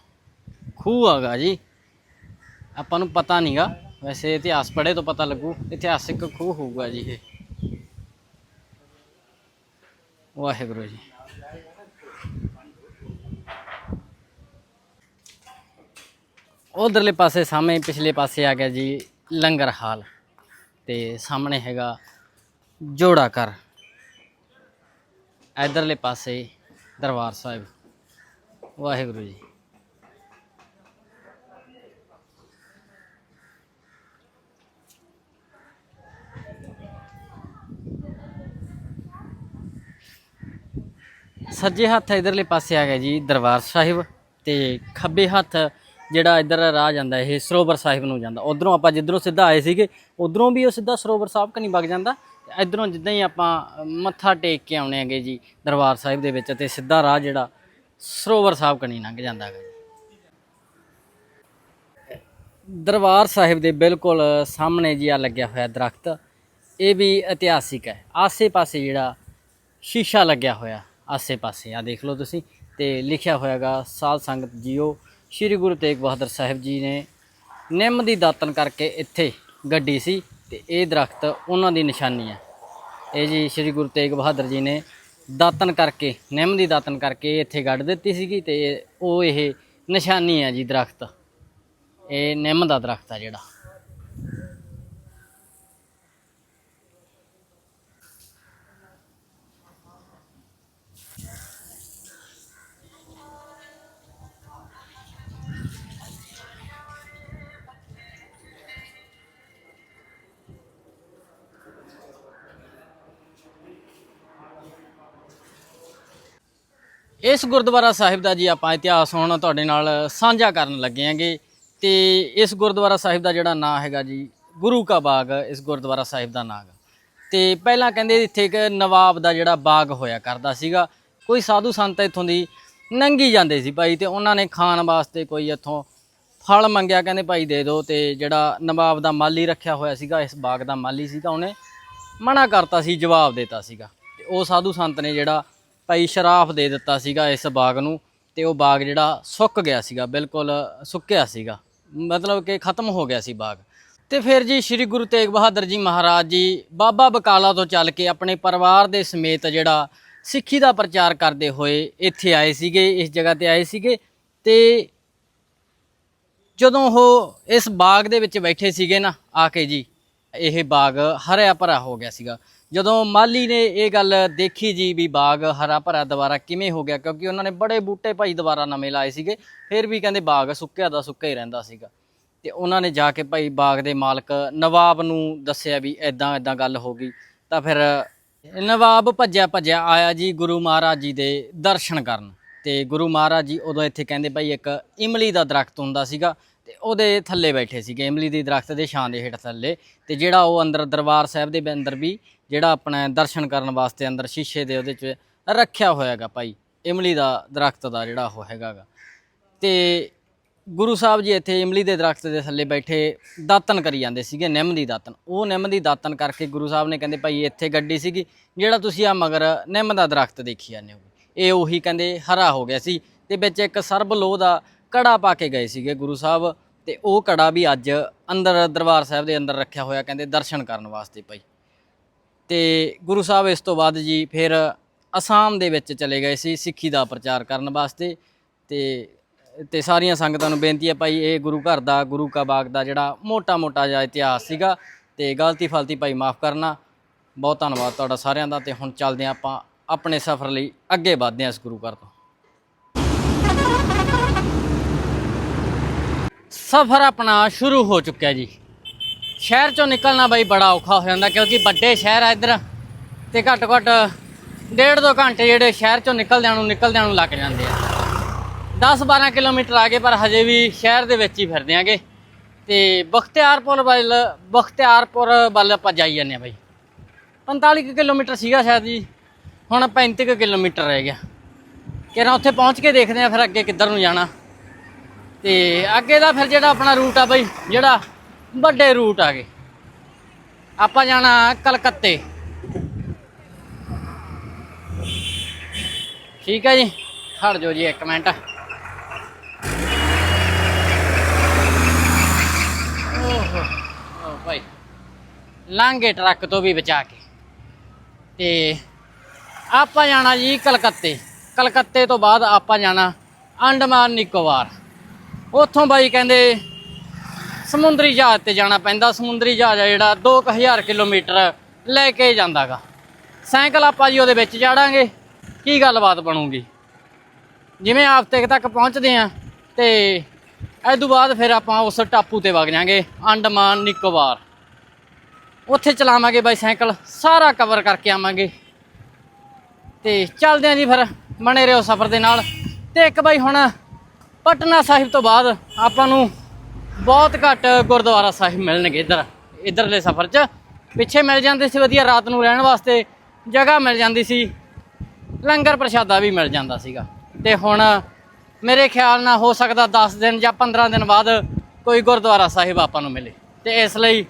ਖੂਹ ਆਗਾ ਜੀ। ਆਪਾਂ ਨੂੰ ਪਤਾ ਨਹੀਂਗਾ ਵੈਸੇ ਇਤਿਹਾਸ ਪੜ੍ਹੇ ਤੋਂ ਪਤਾ ਲੱਗੂ। ਇਤਿਹਾਸਿਕ ਖੂਹ ਹੋਊਗਾ ਜੀ ਇਹ। ਵਾਹਿਗੁਰੂ ਜੀ। ਉਧਰਲੇ ਪਾਸੇ ਸਾਹਮਣੇ ਪਿਛਲੇ ਪਾਸੇ ਆ ਗਿਆ ਜੀ ਲੰਗਰ ਹਾਲ। ਤੇ ਸਾਹਮਣੇ ਹੈਗਾ ਜੋੜਾ ਘਰ ਇਧਰਲੇ ਪਾਸੇ ਦਰਬਾਰ ਸਾਹਿਬ। ਵਾਹਿਗੁਰੂ ਜੀ। ਸੱਜੇ ਹੱਥ ਇਧਰਲੇ ਪਾਸੇ ਆ ਗਿਆ ਜੀ ਦਰਬਾਰ ਸਾਹਿਬ ਤੇ ਖੱਬੇ ਹੱਥ ਜਿਹੜਾ ਇਧਰ ਰਾਹ ਜਾਂਦਾ, ਇਹ ਸਰੋਵਰ ਸਾਹਿਬ ਨੂੰ ਜਾਂਦਾ। ਉਧਰੋਂ ਆਪਾਂ ਜਿੱਧਰੋਂ ਸਿੱਧਾ ਆਏ ਸੀਗੇ, ਉਧਰੋਂ ਵੀ ਉਹ ਸਿੱਧਾ ਸਰੋਵਰ ਸਾਹਿਬ ਕਨੀ ਵਗ ਜਾਂਦਾ। ਤੇ ਇਧਰੋਂ ਜਿੱਦਾਂ ਹੀ ਆਪਾਂ ਮੱਥਾ ਟੇਕ ਕੇ ਆਉਣੇ ਹੈਗੇ ਜੀ ਦਰਬਾਰ ਸਾਹਿਬ ਦੇ ਵਿੱਚ ਤੇ ਸਿੱਧਾ ਰਾਹ ਜਿਹੜਾ ਸਰੋਵਰ ਸਾਹਿਬ ਕਨੀ ਲੰਘ ਜਾਂਦਾ ਹੈਗਾ ਜੀ। ਦਰਬਾਰ ਸਾਹਿਬ ਦੇ ਬਿਲਕੁਲ ਸਾਹਮਣੇ ਜੀ ਆ ਲੱਗਿਆ ਹੋਇਆ ਦਰਖਤ। ਇਹ ਵੀ ਇਤਿਹਾਸਿਕ ਹੈ। ਆਸੇ-ਪਾਸੇ ਜਿਹੜਾ ਸ਼ੀਸ਼ਾ ਲੱਗਿਆ ਹੋਇਆ, ਆਸੇ-ਪਾਸੇ। ਆ ਦੇਖ ਲਓ ਤੁਸੀਂ ਤੇ ਲਿਖਿਆ ਹੋਇਆਗਾ ਸਾਧ ਸੰਗਤ ਜੀਓ, ਸ੍ਰੀ ਗੁਰੂ ਤੇਗ ਬਹਾਦਰ ਸਾਹਿਬ ਜੀ ਨੇ ਨਿੰਮ ਦੀ ਦਾਤਨ ਕਰਕੇ ਇੱਥੇ ਗੱਡੀ ਸੀ ਤੇ ਇਹ ਦਰਖਤ ਉਹਨਾਂ ਦੀ ਨਿਸ਼ਾਨੀ ਹੈ। ਇਹ ਜੀ ਸ੍ਰੀ ਗੁਰੂ ਤੇਗ ਬਹਾਦਰ ਜੀ ਨੇ ਦਾਤਨ ਕਰਕੇ, ਨਿੰਮ ਦੀ ਦਾਤਨ ਕਰਕੇ ਇੱਥੇ ਗੱਡ ਦਿੱਤੀ ਸੀਗੀ ਤੇ ਉਹ ਇਹ ਨਿਸ਼ਾਨੀ ਹੈ ਜੀ ਦਰਖਤ। ਇਹ ਨਿੰਮ ਦਾ ਦਰਖਤ ਆ ਜਿਹੜਾ। ਇਸ ਗੁਰਦੁਆਰਾ ਸਾਹਿਬ ਦਾ ਜੀ ਆਪਾਂ ਇਤਿਹਾਸ ਹੁਣ ਤੁਹਾਡੇ ਨਾਲ ਸਾਂਝਾ ਕਰਨ ਲੱਗੇ ਆਂਗੇ ਤੇ ਇਸ ਗੁਰਦੁਆਰਾ ਸਾਹਿਬ ਦਾ ਜਿਹੜਾ ਨਾਂ ਹੈਗਾ ਜੀ, ਗੁਰੂ ਕਾ ਬਾਗ, ਇਸ ਗੁਰਦੁਆਰਾ ਸਾਹਿਬ ਦਾ ਨਾਂ ਹੈ ਤੇ ਪਹਿਲਾਂ ਕਹਿੰਦੇ ਇੱਥੇ ਇੱਕ ਨਵਾਬ ਦਾ ਜਿਹੜਾ ਬਾਗ ਹੋਇਆ ਕਰਦਾ ਸੀਗਾ। ਕੋਈ ਸਾਧੂ ਸੰਤ ਇੱਥੋਂ ਦੀ ਨੰਗੀ ਜਾਂਦੇ ਸੀ ਭਾਈ ਤੇ ਉਹਨਾਂ ਨੇ ਖਾਣ ਵਾਸਤੇ ਕੋਈ ਇੱਥੋਂ ਫਲ ਮੰਗਿਆ, ਕਹਿੰਦੇ ਭਾਈ ਦੇ ਦਿਓ ਤੇ ਜਿਹੜਾ ਨਵਾਬ ਦਾ ਮਾਲੀ ਰੱਖਿਆ ਹੋਇਆ ਸੀਗਾ, ਇਸ ਬਾਗ ਦਾ ਮਾਲੀ ਸੀਗਾ, ਉਹਨੇ ਮਨਾ ਕਰਤਾ ਸੀ, ਜਵਾਬ ਦਿੱਤਾ ਸੀਗਾ। ਤੇ ਉਹ ਸਾਧੂ ਸੰਤ ਨੇ ਜਿਹੜਾ ਭਾਈ ਸ਼ਰਾਫ ਦੇ ਦਿੱਤਾ ਸੀਗਾ ਇਸ ਬਾਗ ਨੂੰ ਤੇ ਉਹ ਬਾਗ ਜਿਹੜਾ ਸੁੱਕ ਗਿਆ ਸੀਗਾ, ਬਿਲਕੁਲ ਸੁੱਕਿਆ ਸੀਗਾ। ਮਤਲਬ ਕਿ ਖਤਮ ਹੋ ਗਿਆ ਸੀ ਬਾਗ। ਤੇ ਫਿਰ ਜੀ ਸ੍ਰੀ ਗੁਰੂ ਤੇਗ ਬਹਾਦਰ ਜੀ ਮਹਾਰਾਜ ਜੀ ਬਾਬਾ ਬਕਾਲਾ ਤੋਂ ਚੱਲ ਕੇ ਆਪਣੇ ਪਰਿਵਾਰ ਦੇ ਸਮੇਤ ਜਿਹੜਾ ਸਿੱਖੀ ਦਾ ਪ੍ਰਚਾਰ ਕਰਦੇ ਹੋਏ ਇੱਥੇ ਆਏ ਸੀਗੇ, ਇਸ ਜਗ੍ਹਾ ਤੇ ਆਏ ਸੀਗੇ। ਤੇ ਜਦੋਂ ਉਹ ਇਸ ਬਾਗ ਦੇ ਵਿੱਚ ਬੈਠੇ ਸੀਗੇ ਨਾ, ਆ ਕੇ ਜੀ, ਇਹ ਬਾਗ ਹਰਿਆ ਭਰਾ ਹੋ ਗਿਆ ਸੀਗਾ। ਜਦੋਂ ਮਾਲੀ ਨੇ ਇਹ ਗੱਲ ਦੇਖੀ ਜੀ ਵੀ ਬਾਗ ਹਰਾ ਭਰਾ ਦੁਬਾਰਾ ਕਿਵੇਂ ਹੋ ਗਿਆ, ਕਿਉਂਕਿ ਉਹਨਾਂ ਨੇ ਬੜੇ ਬੂਟੇ ਭਾਈ ਦੁਬਾਰਾ ਨਵੇਂ ਲਾਏ ਸੀਗੇ, ਫਿਰ ਵੀ ਕਹਿੰਦੇ ਬਾਗ ਸੁੱਕਿਆ ਦਾ ਸੁੱਕਾ ਹੀ ਰਹਿੰਦਾ ਸੀਗਾ। ਤੇ ਉਹਨਾਂ ਨੇ ਜਾ ਕੇ ਭਾਈ ਬਾਗ ਦੇ ਮਾਲਕ ਨਵਾਬ ਨੂੰ ਦੱਸਿਆ ਵੀ ਐਦਾਂ ਐਦਾਂ ਗੱਲ ਹੋ ਗਈ। ਤਾਂ ਫਿਰ ਨਵਾਬ ਭੱਜਿਆ ਭੱਜਿਆ ਆਇਆ ਜੀ ਗੁਰੂ ਮਹਾਰਾਜ ਜੀ ਦੇ ਦਰਸ਼ਨ ਕਰਨ। ਤੇ ਗੁਰੂ ਮਹਾਰਾਜ ਜੀ ਉਦੋਂ ਇੱਥੇ ਕਹਿੰਦੇ ਭਾਈ ਇੱਕ ਇਮਲੀ ਦਾ ਦਰਖਤ ਹੁੰਦਾ ਸੀਗਾ, ਤੇ ਉਹਦੇ ਥੱਲੇ ਬੈਠੇ ਸੀਗੇ, ਇਮਲੀ ਦੇ ਦਰਖਤ ਦੇ ਛਾਂ ਦੇ ਹੇਠ ਥੱਲੇ। ਤੇ ਜਿਹੜਾ ਉਹ ਅੰਦਰ ਦਰਬਾਰ ਸਾਹਿਬ ਦੇ ਅੰਦਰ ਵੀ ਜਿਹੜਾ ਆਪਣਾ ਦਰਸ਼ਨ ਕਰਨ ਵਾਸਤੇ ਅੰਦਰ ਸ਼ੀਸ਼ੇ ਦੇ ਉਹਦੇ 'ਚ ਰੱਖਿਆ ਹੋਇਆ ਹੈਗਾ ਭਾਈ, ਇਮਲੀ ਦਾ ਦਰਖਤ ਦਾ ਜਿਹੜਾ ਉਹ ਹੈਗਾਗਾ। ਤੇ ਗੁਰੂ ਸਾਹਿਬ ਜੀ ਇੱਥੇ ਇਮਲੀ ਦੇ ਦਰਖਤ ਦੇ ਥੱਲੇ ਬੈਠੇ ਦਾਤਨ ਕਰੀ ਜਾਂਦੇ ਸੀਗੇ, ਨਿੰਮ ਦੀ ਦਾਤਨ ਉਹ ਨਿੰਮ ਦੀ ਦਾਤਨ ਕਰਕੇ ਗੁਰੂ ਸਾਹਿਬ ਨੇ ਕਹਿੰਦੇ, ਭਾਈ ਇੱਥੇ ਗੱਡੀ ਸੀਗੀ, ਜਿਹੜਾ ਤੁਸੀਂ ਆ ਮਗਰ ਨਿੰਮ ਦਾ ਦਰਖਤ ਦੇਖੀ ਜਾਂਦੇ ਹੋ। ਇਹ ਉਹੀ ਕਹਿੰਦੇ, ਹਰਾ ਹੋ ਗਿਆ ਸੀ ਤੇ ਵਿੱਚ ਇੱਕ ਸਰਬ ਲੋਹ ਦਾ ਕੜਾ ਪਾ ਕੇ ਗਏ ਸੀਗੇ ਗੁਰੂ ਸਾਹਿਬ ਤੇ ਉਹ ਕੜਾ ਵੀ ਅੱਜ ਅੰਦਰ ਦਰਬਾਰ ਸਾਹਿਬ ਦੇ ਅੰਦਰ ਰੱਖਿਆ ਹੋਇਆ, ਕਹਿੰਦੇ ਦਰਸ਼ਨ ਕਰਨ ਵਾਸਤੇ ਭਾਈ। ਤੇ ਗੁਰੂ ਸਾਹਿਬ ਇਸ ਤੋਂ ਬਾਅਦ ਜੀ ਫਿਰ ਅਸਾਮ ਦੇ ਵਿੱਚ ਚਲੇ ਗਏ ਸੀ ਸਿੱਖੀ ਦਾ ਪ੍ਰਚਾਰ ਕਰਨ ਵਾਸਤੇ ਤੇ ਤੇ ਸਾਰੀਆਂ ਸੰਗਤਾਂ ਨੂੰ ਬੇਨਤੀ ਹੈ ਭਾਈ ਇਹ ਗੁਰੂ ਘਰ ਦਾ, ਗੁਰੂ ਕਾ ਬਾਗ ਦਾ ਜਿਹੜਾ ਮੋਟਾ-ਮੋਟਾ ਜਿਹਾ ਇਤਿਹਾਸ ਸੀਗਾ ਤੇ ਗਲਤੀ ਫਲਤੀ ਭਾਈ ਮਾਫ ਕਰਨਾ। ਬਹੁਤ ਧੰਨਵਾਦ ਤੁਹਾਡਾ ਸਾਰਿਆਂ ਦਾ ਤੇ ਹੁਣ ਚੱਲਦੇ ਹਾਂ ਆਪਾਂ ਆਪਣੇ ਸਫ਼ਰ ਲਈ ਅੱਗੇ ਵਧਦੇ ਹਾਂ ਇਸ ਗੁਰੂ ਘਰ ਤੋਂ। ਸਫ਼ਰ ਆਪਣਾ ਸ਼ੁਰੂ ਹੋ ਚੁੱਕਿਆ ਜੀ। ਸ਼ਹਿਰ ਚੋਂ ਨਿਕਲਣਾ ਬਾਈ ਬੜਾ ਔਖਾ ਹੋ ਜਾਂਦਾ, ਕਿਉਂਕਿ ਵੱਡੇ ਸ਼ਹਿਰ ਆ ਇੱਧਰ ਤੇ ਘੱਟ ਘੱਟ ਡੇਢ ਦੋ ਘੰਟੇ ਜਿਹੜੇ ਸ਼ਹਿਰ ਚੋਂ ਨਿਕਲਦਿਆਂ ਨੂੰ ਨਿਕਲਦਿਆਂ ਨੂੰ ਲੱਗ ਜਾਂਦੇ ਆ। 10-12 ਕਿਲੋਮੀਟਰ ਆਗੇ ਪਰ ਹਜੇ ਵੀ ਸ਼ਹਿਰ ਦੇ ਵਿੱਚ ਹੀ ਫਿਰਦੇ ਆਂਗੇ। ਤੇ ਬਖਤਿਆਰਪੁਰ ਵੱਲ ਬਖਤਿਆਰਪੁਰ ਵੱਲ ਆਪਾਂ ਜਾਈ ਜਾਂਦੇ ਆ ਬਾਈ। 45 ਕੁ ਕਿਲੋਮੀਟਰ ਸੀਗਾ ਸ਼ਾਇਦ ਜੀ, ਹੁਣ 35 ਕੁ ਕਿਲੋਮੀਟਰ ਰਹਿ ਗਿਆ। ਕਿਹੜਾ ਉੱਥੇ ਪਹੁੰਚ ਕੇ ਦੇਖਦੇ ਆ ਫਿਰ ਅੱਗੇ ਕਿੱਧਰ ਨੂੰ ਜਾਣਾ। ਤੇ ਅੱਗੇ ਦਾ ਫਿਰ ਜਿਹੜਾ ਆਪਣਾ ਰੂਟ ਆ ਬਾਈ, ਜਿਹੜਾ ਵੱਡੇ ਰੂਟ ਆ ਗਏ। ਆਪਾਂ ਜਾਣਾ ਕਲਕੱਤੇ। ਠੀਕ ਹੈ ਜੀ, ਖੜ ਜਾਓ ਜੀ ਇੱਕ ਮਿੰਟ। ਓਹੋ, ਓ ਭਾਈ ਲਾਂਗੇ ਟਰੱਕ ਤੋਂ ਵੀ ਬਚਾ ਕੇ। ਤੇ ਆਪਾਂ ਜਾਣਾ ਜੀ ਕਲਕੱਤੇ। ਕਲਕੱਤੇ ਤੋਂ ਬਾਅਦ ਆਪਾਂ ਜਾਣਾ ਅੰਡਮਾਨ ਨਿਕੋਬਾਰ। ਉੱਥੋਂ ਬਾਈ ਕਹਿੰਦੇ ਸਮੁੰਦਰੀ ਜਹਾਜ਼ ਤੇ ਜਾਣਾ ਪੈਂਦਾ, ਸਮੁੰਦਰੀ ਜਹਾਜ਼ ਆ ਜਿਹੜਾ 2000 ਕਿਲੋਮੀਟਰ ਲੈ ਕੇ ਜਾਂਦਾਗਾ। ਸਾਈਕਲ ਆਪਾਂ ਜੀ ਉਹਦੇ ਵਿੱਚ ਚਾੜਾਂਗੇ, ਕੀ ਗੱਲਬਾਤ ਬਣੂਗੀ? ਜਿਵੇਂ ਹਫ਼ਤੇ ਕੁ ਤੱਕ ਪਹੁੰਚਦੇ ਆ ਤੇ ਇਹ ਤੋਂ ਬਾਅਦ ਫਿਰ ਆਪਾਂ ਉਸ ਟਾਪੂ ਤੇ ਵਗ ਜਾਾਂਗੇ, ਅੰਡਮਾਨ ਨਿਕੋਬਾਰ। ਉੱਥੇ ਚਲਾਵਾਂਗੇ ਬਾਈ ਸਾਈਕਲ, ਸਾਰਾ ਕਵਰ ਕਰਕੇ ਆਵਾਂਗੇ। ਤੇ ਚੱਲਦੇ ਆਂ ਜੀ ਫਿਰ ਬਣੇ ਰਹੋ ਸਫ਼ਰ ਦੇ ਨਾਲ। ਤੇ ਇੱਕ ਬਾਈ ਹੁਣ ਪਟਨਾ ਸਾਹਿਬ ਤੋਂ ਬਾਅਦ ਆਪਾਂ ਨੂੰ ਬਹੁਤ ਘੱਟ ਗੁਰਦੁਆਰਾ ਸਾਹਿਬ ਮਿਲਣਗੇ ਇੱਧਰ, ਇੱਧਰਲੇ ਸਫ਼ਰ 'ਚ। ਪਿੱਛੇ ਮਿਲ ਜਾਂਦੇ ਸੀ, ਵਧੀਆ ਰਾਤ ਨੂੰ ਰਹਿਣ ਵਾਸਤੇ ਜਗ੍ਹਾ ਮਿਲ ਜਾਂਦੀ ਸੀ। ਲੰਗਰ ਪ੍ਰਸ਼ਾਦਾ ਵੀ ਮਿਲ ਜਾਂਦਾ ਸੀਗਾ। ਤੇ ਹੁਣ ਮੇਰੇ ਖਿਆਲ ਨਾਲ ਹੋ ਸਕਦਾ 10 ਦਿਨ ਜਾਂ 15 ਦਿਨ ਬਾਅਦ ਕੋਈ ਗੁਰਦੁਆਰਾ ਸਾਹਿਬ ਆਪਾਂ ਨੂੰ ਮਿਲੇ। ਤੇ ਇਸ ਲਈ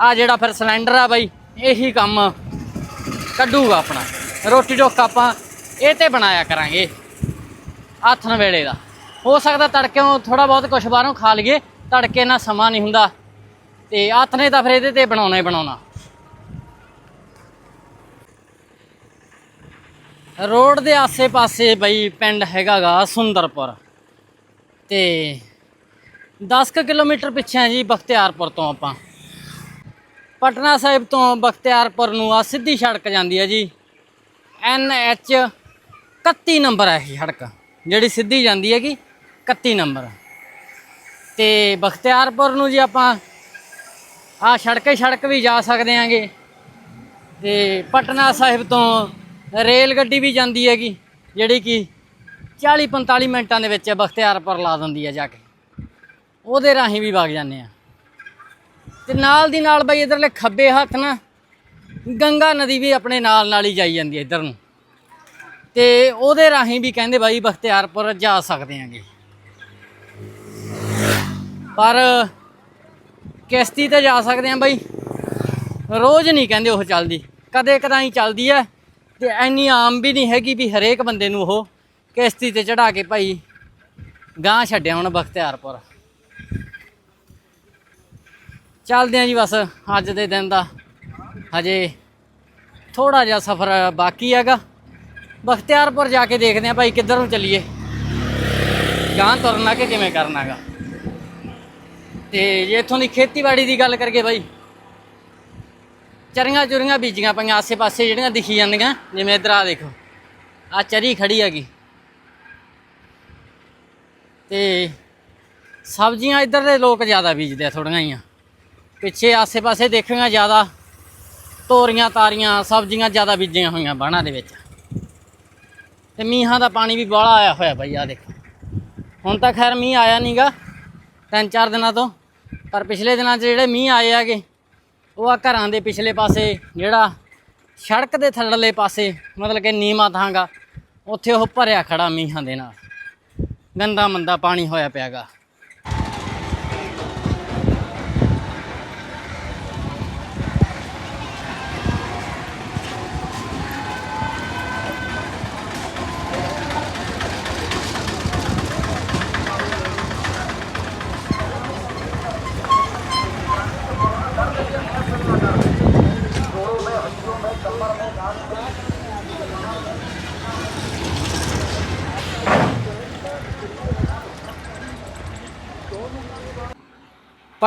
ਆ ਜਿਹੜਾ ਫਿਰ ਸਿਲੰਡਰ ਆ ਬਾਈ, ਇਹੀ ਕੰਮ ਕੱਢੂਗਾ ਆਪਣਾ। ਰੋਟੀ ਟੋਕ ਆਪਾਂ ਇਹ ਤੇ ਬਣਾਇਆ ਕਰਾਂਗੇ। ਆਥਣ ਵੇਲੇ ਦਾ। ਹੋ ਸਕਦਾ ਤੜਕੇ ਥੋੜਾ ਬਹੁਤ ਕੁਝ ਬਾਹਰੋਂ ਖਾ ਲਈਏ। ਤੜਕੇ ਨਾਲ ਸਮਾਂ ਨਹੀਂ ਹੁੰਦਾ। ਤੇ ਨੇ ਤਾਂ ਫਿਰ ਇਹਦੇ ਤੇ ਬਣਾਉਣਾ ਹੀ ਬਣਾਉਣਾ। ਰੋਡ ਦੇ ਆਸੇ-ਪਾਸੇ ਬਈ ਪਿੰਡ ਹੈਗਾਗਾ ਸੁੰਦਰਪੁਰ। ਤੇ 10 ਕੁ ਕਿਲੋਮੀਟਰ ਪਿੱਛੇ ਹੈ ਜੀ ਬਖਤਿਆਰਪੁਰ ਤੋਂ ਆਪਾਂ। ਪਟਨਾ ਸਾਹਿਬ ਤੋਂ ਬਖਤਿਆਰਪੁਰ ਨੂੰ ਆ ਸਿੱਧੀ ਸੜਕ ਜਾਂਦੀ ਹੈ ਜੀ। ਐਨ ਐਚ 31 ਨੰਬਰ ਹੈ ਇਹ ਸੜਕ। ਜਿਹੜੀ ਸਿੱਧੀ ਜਾਂਦੀ ਹੈਗੀ ਕਿ 31 ਨੰਬਰ। ਤੇ ਬਖਤਿਆਰਪੁਰ ਨੂੰ ਜੀ ਆਪਾਂ ਆ ਸੜਕੇ ਸੜਕ ਵੀ ਜਾ ਸਕਦੇ ਆਂਗੇ। ਤੇ ਪਟਨਾ ਸਾਹਿਬ ਤੋਂ ਰੇਲ ਗੱਡੀ ਵੀ ਜਾਂਦੀ ਹੈਗੀ, ਜਿਹੜੀ ਕਿ 40 45 ਮਿੰਟਾਂ ਦੇ ਵਿੱਚ ਬਖਤਿਆਰਪੁਰ ਲਾ ਦਿੰਦੀ ਹੈ ਜਾ ਕੇ। ਉਹਦੇ ਰਾਹੀਂ ਵੀ ਵਗ ਜਾਂਦੇ ਆ। ਤੇ ਨਾਲ ਦੀ ਨਾਲ ਬਈ ਇਧਰਲੇ ਖੱਬੇ ਹੱਥ ਨਾ, ਗੰਗਾ ਨਦੀ ਵੀ ਆਪਣੇ ਨਾਲ ਨਾਲ ਹੀ ਜਾਈ ਜਾਂਦੀ ਹੈ ਇਧਰ ਨੂੰ। ਤੇ ਉਹਦੇ ਰਾਹੀਂ ਵੀ ਕਹਿੰਦੇ ਬਾਈ ਬਖਤਿਆਰਪੁਰ ਜਾ ਸਕਦੇ ਆਂਗੇ। ਪਰ ਕਿਸ਼ਤੀ ਤੇ ਜਾ ਸਕਦੇ ਆਂ ਬਾਈ। ਰੋਜ਼ ਨਹੀਂ ਕਹਿੰਦੇ ਉਹ ਚੱਲਦੀ। ਕਦੇ ਕਦਾਈ ਚੱਲਦੀ ਐ ਤੇ ਐਨੀ ਆਮ ਵੀ ਨਹੀਂ ਹੈਗੀ ਵੀ ਹਰੇਕ ਬੰਦੇ ਨੂੰ ਉਹ ਕਿਸ਼ਤੀ ਤੇ ਚੜਾ ਕੇ ਭਾਈ ਗਾਂ ਛੱਡਿਆ ਹੁਣ ਬਖਤਿਆਰਪੁਰ। ਚੱਲਦੇ ਆਂ ਜੀ ਬਸ, ਅੱਜ ਦੇ ਦਿਨ ਦਾ ਹਜੇ ਥੋੜਾ ਜਿਹਾ ਸਫ਼ਰ ਬਾਕੀ ਹੈਗਾ। ਬਖਤਿਆਰਪੁਰ ਜਾ ਕੇ ਦੇਖਦੇ ਆਂ ਭਾਈ ਕਿੱਧਰ ਨੂੰ ਚੱਲੀਏ। ਗਾਂ ਤੁਰਨਾ ਕਿ ਕਿਵੇਂ ਕਰਨਾਗਾ। ਤੇ ਜੇ ਇੱਥੋਂ ਦੀ ਖੇਤੀਬਾੜੀ ਦੀ ਗੱਲ ਕਰਕੇ ਬਾਈ, ਚਰੀਆਂ ਚੁਰੀਆਂ ਬੀਜੀਆਂ ਪਈਆਂ, ਆਸੇ-ਪਾਸੇ ਜਿਹੜੀਆਂ ਦਿਖੀ ਜਾਂਦੀਆਂ, ਜਿਵੇਂ ਇਧਰ ਆ ਦੇਖੋ ਆ ਚਰੀ ਖੜੀ ਹੈਗੀ। ਤੇ ਸਬਜ਼ੀਆਂ ਇੱਧਰ ਦੇ ਲੋਕ ਜ਼ਿਆਦਾ ਬੀਜਦੇ ਆ ਥੋੜੀਆਂ ਹੀ ਆ ਪਿੱਛੇ ਆਸੇ-ਪਾਸੇ ਦੇਖੀਆਂ ਜ਼ਿਆਦਾ, ਤੋਰੀਆਂ, ਤਾਰੀਆਂ, ਸਬਜ਼ੀਆਂ ਜ਼ਿਆਦਾ ਬੀਜੀਆਂ ਹੋਈਆਂ ਬਾਣਾ ਦੇ ਵਿੱਚ। ਤੇ ਮੀਂਹਾਂ ਦਾ ਪਾਣੀ ਵੀ ਬਾਹਲਾ ਆਇਆ ਹੋਇਆ ਬਾਈ ਆ ਦੇਖੋ। ਹੁਣ ਤਾਂ ਖੈਰ ਮੀਂਹ ਆਇਆ ਨਹੀਂਗਾ ਤਿੰਨ ਚਾਰ ਦਿਨਾਂ ਤੋਂ। ਪਰ ਪਿਛਲੇ ਦਿਨਾਂ 'ਚ ਜਿਹੜੇ ਮੀਂਹ ਆਏ ਹੈਗੇ, ਉਹ ਆ ਘਰਾਂ ਦੇ ਪਿਛਲੇ ਪਾਸੇ, ਜਿਹੜਾ ਸੜਕ ਦੇ ਥੱਲੜੇ ਪਾਸੇ, ਮਤਲਬ ਕਿ ਨੀਮਾ ਥਾਂਗਾ ਉੱਥੇ ਉਹ ਭਰਿਆ ਖੜਾ ਮੀਂਹਾਂ ਦੇ ਨਾਲ। ਗੰਦਾ ਮੰਦਾ ਪਾਣੀ ਹੋਇਆ ਪਿਆਗਾ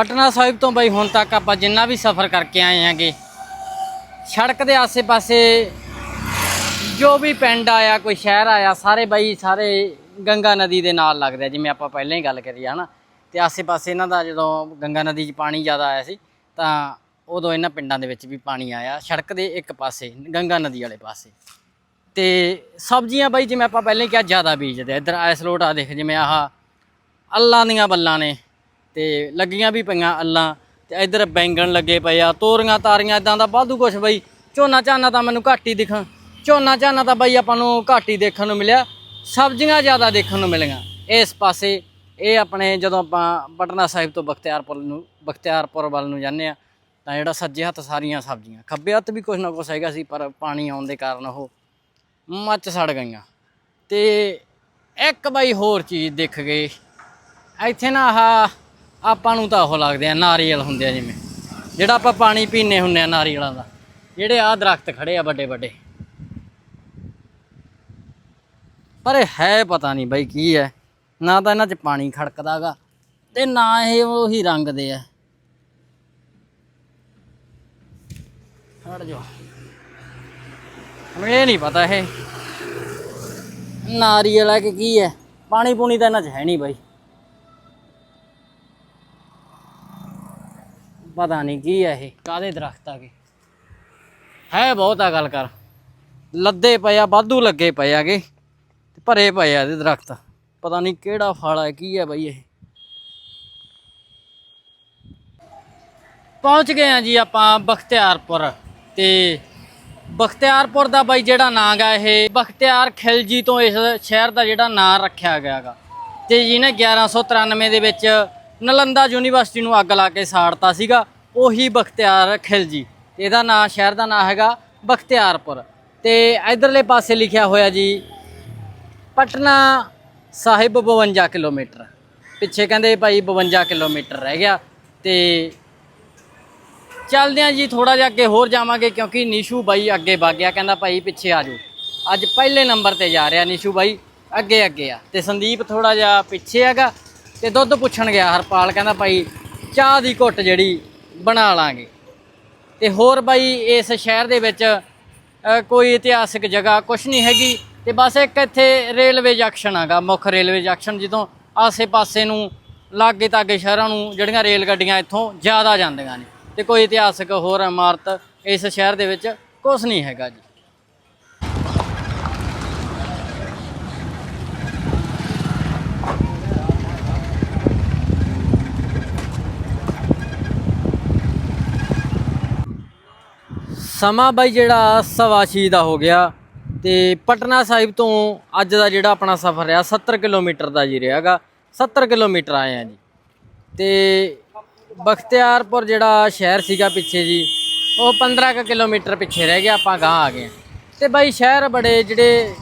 ਪਟਨਾ ਸਾਹਿਬ ਤੋਂ ਬਈ ਹੁਣ ਤੱਕ ਆਪਾਂ ਜਿੰਨਾ ਵੀ ਸਫ਼ਰ ਕਰਕੇ ਆਏ ਆਂਗੇ ਸੜਕ ਦੇ ਆਸੇ-ਪਾਸੇ ਜੋ ਵੀ ਪਿੰਡ ਆਇਆ, ਕੋਈ ਸ਼ਹਿਰ ਆਇਆ, ਸਾਰੇ ਬਈ ਸਾਰੇ ਗੰਗਾ ਨਦੀ ਦੇ ਨਾਲ ਲੱਗਦੇ ਜਿਵੇਂ ਆਪਾਂ ਪਹਿਲਾਂ ਹੀ ਗੱਲ ਕਰੀ ਆ ਹਨਾ ਤੇ ਆਸੇ-ਪਾਸੇ ਇਹਨਾਂ ਦਾ ਜਦੋਂ ਗੰਗਾ ਨਦੀ 'ਚ ਪਾਣੀ ਜ਼ਿਆਦਾ ਆਇਆ ਸੀ, ਤਾਂ ਉਦੋਂ ਇਹਨਾਂ ਪਿੰਡਾਂ ਦੇ ਵਿੱਚ ਵੀ ਪਾਣੀ ਆਇਆ, ਸੜਕ ਦੇ ਇੱਕ ਪਾਸੇ, ਗੰਗਾ ਨਦੀ ਵਾਲੇ ਪਾਸੇ ਤੇ ਸਬਜ਼ੀਆਂ ਬਾਈ ਜਿਵੇਂ ਆਪਾਂ ਪਹਿਲਾਂ ਹੀ ਕਿਹਾ, ਜ਼ਿਆਦਾ ਬੀਜਦੇ ਆ। ਇੱਧਰ ਐਸ ਆ ਦੇਖ, ਜਿਵੇਂ ਆਹ ਅੱਲਾਂ ਦੀਆਂ ਬੱਲਾਂ ਨੇ ਤੇ ਲੱਗੀਆਂ ਵੀ ਪਈਆਂ ਅੱਲਾਂ ਤੇ ਇੱਧਰ ਬੈਂਗਣ ਲੱਗੇ ਪਏ ਆ, ਤੋਰੀਆਂ ਤਾਰੀਆਂ ਇਦਾਂ ਦਾ ਵਾਧੂ ਕੁਛ ਬਈ। ਝੋਨਾ ਝਾਨਾ ਤਾਂ ਮੈਨੂੰ ਘੱਟ ਹੀ ਦਿਖਾਂ ਝੋਨਾ ਝਾਨਾ ਤਾਂ ਬਈ ਆਪਾਂ ਨੂੰ ਘੱਟ ਹੀ ਦੇਖਣ ਨੂੰ ਮਿਲਿਆ, ਸਬਜ਼ੀਆਂ ਜ਼ਿਆਦਾ ਦੇਖਣ ਨੂੰ ਮਿਲੀਆਂ। ਇਸ ਪਾਸੇ ਇਹ ਆਪਣੇ ਜਦੋਂ ਆਪਾਂ ਪਟਨਾ ਸਾਹਿਬ ਤੋਂ ਬਖਤਿਆਰਪੁਰ ਨੂੰ, ਬਖਤਿਆਰਪੁਰ ਵੱਲ ਨੂੰ ਜਾਂਦੇ ਆ, ਤਾਂ ਜਿਹੜਾ ਸੱਜੇ ਹੱਥ ਸਾਰੀਆਂ ਸਬਜ਼ੀਆਂ, ਖੱਬੇ ਹੱਥ ਵੀ ਕੁਛ ਨਾ ਕੁਛ ਹੈਗਾ ਸੀ, ਪਰ ਪਾਣੀ ਆਉਣ ਦੇ ਕਾਰਨ ਉਹ ਮੱਚ ਸੜ ਗਈਆਂ। ਤੇ ਇੱਕ ਬਈ ਹੋਰ ਚੀਜ਼ ਦਿਖ ਗਈ, ਇੱਥੇ ਨਾ ਆਹ ਆਪਾਂ ਨੂੰ ਤਾਂ ਉਹ ਲੱਗਦੇ ਆ, ਨਾਰੀਅਲ ਹੁੰਦੇ ਆ ਜਿਵੇਂ। ਜਿਹੜਾ ਆਪਾਂ ਪਾਣੀ ਪੀਨੇ ਹੁੰਨੇ ਆ ਨਾਰੀਅਲਾਂ ਦਾ। ਜਿਹੜੇ ਆ ਦਰਖਤ ਖੜੇ ਆ ਵੱਡੇ ਵੱਡੇ। ਪਰ ਇਹ ਹੈ ਪਤਾ ਨਹੀਂ ਬਾਈ ਕੀ ਹੈ। ਨਾ ਤਾਂ ਇਹਨਾਂ 'ਚ ਪਾਣੀ ਖੜਕਦਾਗਾ ਤੇ ਨਾ ਇਹ ਉਹੀ ਰੰਗ ਦੇ ਆ। ਹਟ ਜਾ ਮੈਨੂੰ ਇਹ ਨਹੀਂ ਪਤਾ ਇਹ। ਨਾਰੀਅਲ ਹੈ ਕਿ ਕੀ ਹੈ। ਪਾਣੀ ਪੂਣੀ ਤਾਂ ਇਹਨਾਂ 'ਚ ਹੈ ਨਹੀਂ ਬਾਈ। ਪਤਾ ਨਹੀਂ ਕੀ ਹੈ ਇਹ ਕਾਦੇ ਦਰਖਤ ਗਏ। ਹੈ ਬਹੁਤ ਆ ਗੱਲ ਕਰ। ਲੱਦੇ ਪਏ ਆ, ਵਾਧੂ ਲੱਗੇ ਪਏ ਆਗੇ, ਤੇ ਭਰੇ ਪਏ ਆ ਇਹਦੇ ਦਰਖਤ। ਪਤਾ ਨਹੀਂ ਕਿਹੜਾ ਫਲ ਹੈ ਕੀ ਹੈ ਬਾਈ ਇਹ। ਪਹੁੰਚ ਗਏ ਆ ਜੀ ਆਪਾਂ ਬਖਤਿਆਰਪੁਰ, ਤੇ ਬਖਤਿਆਰਪੁਰ ਦਾ ਬਾਈ ਜਿਹੜਾ ਨਾਂ ਗਾ ਇਹ, ਬਖਤਿਆਰ ਖਿਲਜੀ ਤੋਂ ਇਸ ਸ਼ਹਿਰ ਦਾ ਜਿਹੜਾ ਨਾਂ ਰੱਖਿਆ ਗਿਆ ਗਾ ਤੇ ਜਿਹਨੇ 1193 ਦੇ ਵਿੱਚ ਨਲੰਦਾ ਯੂਨੀਵਰਸਿਟੀ ਨੂੰ ਅੱਗ ਲਾ ਕੇ ਸਾੜਤਾ ਸੀਗਾ। ਉਹੀ ਬਖਤਿਆਰ ਖਿਲਜੀ ਇਹਦਾ ਨਾਂ, ਸ਼ਹਿਰ ਦਾ ਨਾਂ ਹੈਗਾ ਬਖਤਿਆਰਪੁਰ। ਤੇ ਇਧਰਲੇ ਪਾਸੇ ਲਿਖਿਆ ਹੋਇਆ ਜੀ, ਪਟਨਾ ਸਾਹਿਬ 52 ਕਿਲੋਮੀਟਰ। ਪਿੱਛੇ ਕਹਿੰਦੇ ਭਾਈ 52 ਕਿਲੋਮੀਟਰ ਰਹਿ ਗਿਆ। ਤੇ ਚੱਲਦੇ ਆ ਜੀ ਥੋੜਾ ਜਿਹਾ ਅੱਗੇ ਹੋਰ ਜਾਵਾਂਗੇ ਕਿਉਂਕਿ ਨਿਸ਼ੂ ਬਾਈ ਅੱਗੇ ਵਗ ਗਿਆ। ਕਹਿੰਦਾ ਭਾਈ ਪਿੱਛੇ ਆ ਜਾਓ। ਅੱਜ ਪਹਿਲੇ ਨੰਬਰ ਤੇ ਜਾ ਰਿਹਾ ਨੀਸ਼ੂ ਬਾਈ। ਅੱਗੇ ਅੱਗੇ ਆ। ਤੇ ਸੰਦੀਪ ਥੋੜਾ ਜਿਹਾ ਪਿੱਛੇ ਹੈਗਾ। ਤੇ ਦੁੱਧ ਪੁੱਛਣ ਗਿਆ ਹਰਪਾਲ, ਕਹਿੰਦਾ ਭਾਈ ਚਾਹ ਦੀ ਘੁੱਟ ਜਿਹੜੀ ਬਣਾ ਲਾਂਗੇ। ਤੇ ਹੋਰ ਬਾਈ ਇਸ ਸ਼ਹਿਰ ਦੇ ਵਿੱਚ ਕੋਈ ਇਤਿਹਾਸਕ ਜਗ੍ਹਾ ਕੁਛ ਨਹੀਂ ਹੈਗੀ ਤੇ ਬਸ ਇੱਕ ਇੱਥੇ ਰੇਲਵੇ ਜੰਕਸ਼ਨ ਹੈਗਾ, ਮੁੱਖ ਰੇਲਵੇ ਜੰਕਸ਼ਨ ਜਦੋਂ ਆਸੇ-ਪਾਸੇ ਨੂੰ ਲਾਗੇ ਤਾਗੇ ਸ਼ਹਿਰਾਂ ਨੂੰ ਜਿਹੜੀਆਂ ਰੇਲ ਗੱਡੀਆਂ ਇੱਥੋਂ ਜ਼ਿਆਦਾ ਜਾਂਦੀਆਂ ਨੇ। ਤੇ ਕੋਈ ਇਤਿਹਾਸਕ ਹੋਰ ਇਮਾਰਤ ਇਸ ਸ਼ਹਿਰ ਦੇ ਵਿੱਚ ਕੁਛ ਨਹੀਂ ਹੈਗਾ ਜੀ। ਸਮਾਂ ਬਾਈ ਜਿਹੜਾ ਸਵਾ ਛੇ ਦਾ ਹੋ ਗਿਆ ਤੇ ਪਟਨਾ ਸਾਹਿਬ ਤੋਂ ਅੱਜ ਦਾ ਜਿਹੜਾ ਆਪਣਾ ਸਫ਼ਰ ਰਿਹਾ 70 ਕਿਲੋਮੀਟਰ ਦਾ ਜੀ ਰਿਹਾਗਾ 70 ਕਿਲੋਮੀਟਰ ਆਏ ਆ ਜੀ। ਤੇ ਬਖਤਿਆਰਪੁਰ ਜਿਹੜਾ ਸ਼ਹਿਰ ਸੀਗਾ ਪਿੱਛੇ ਜੀ, ਉਹ 15 ਕੁ ਕਿਲੋਮੀਟਰ ਪਿੱਛੇ ਰਹਿ ਗਿਆ, ਆਪਾਂ ਗਾਂ ਆ ਗਏ ਹਾਂ। ਤੇ ਬਾਈ ਸ਼ਹਿਰ ਬੜੇ ਜਿਹੜੇ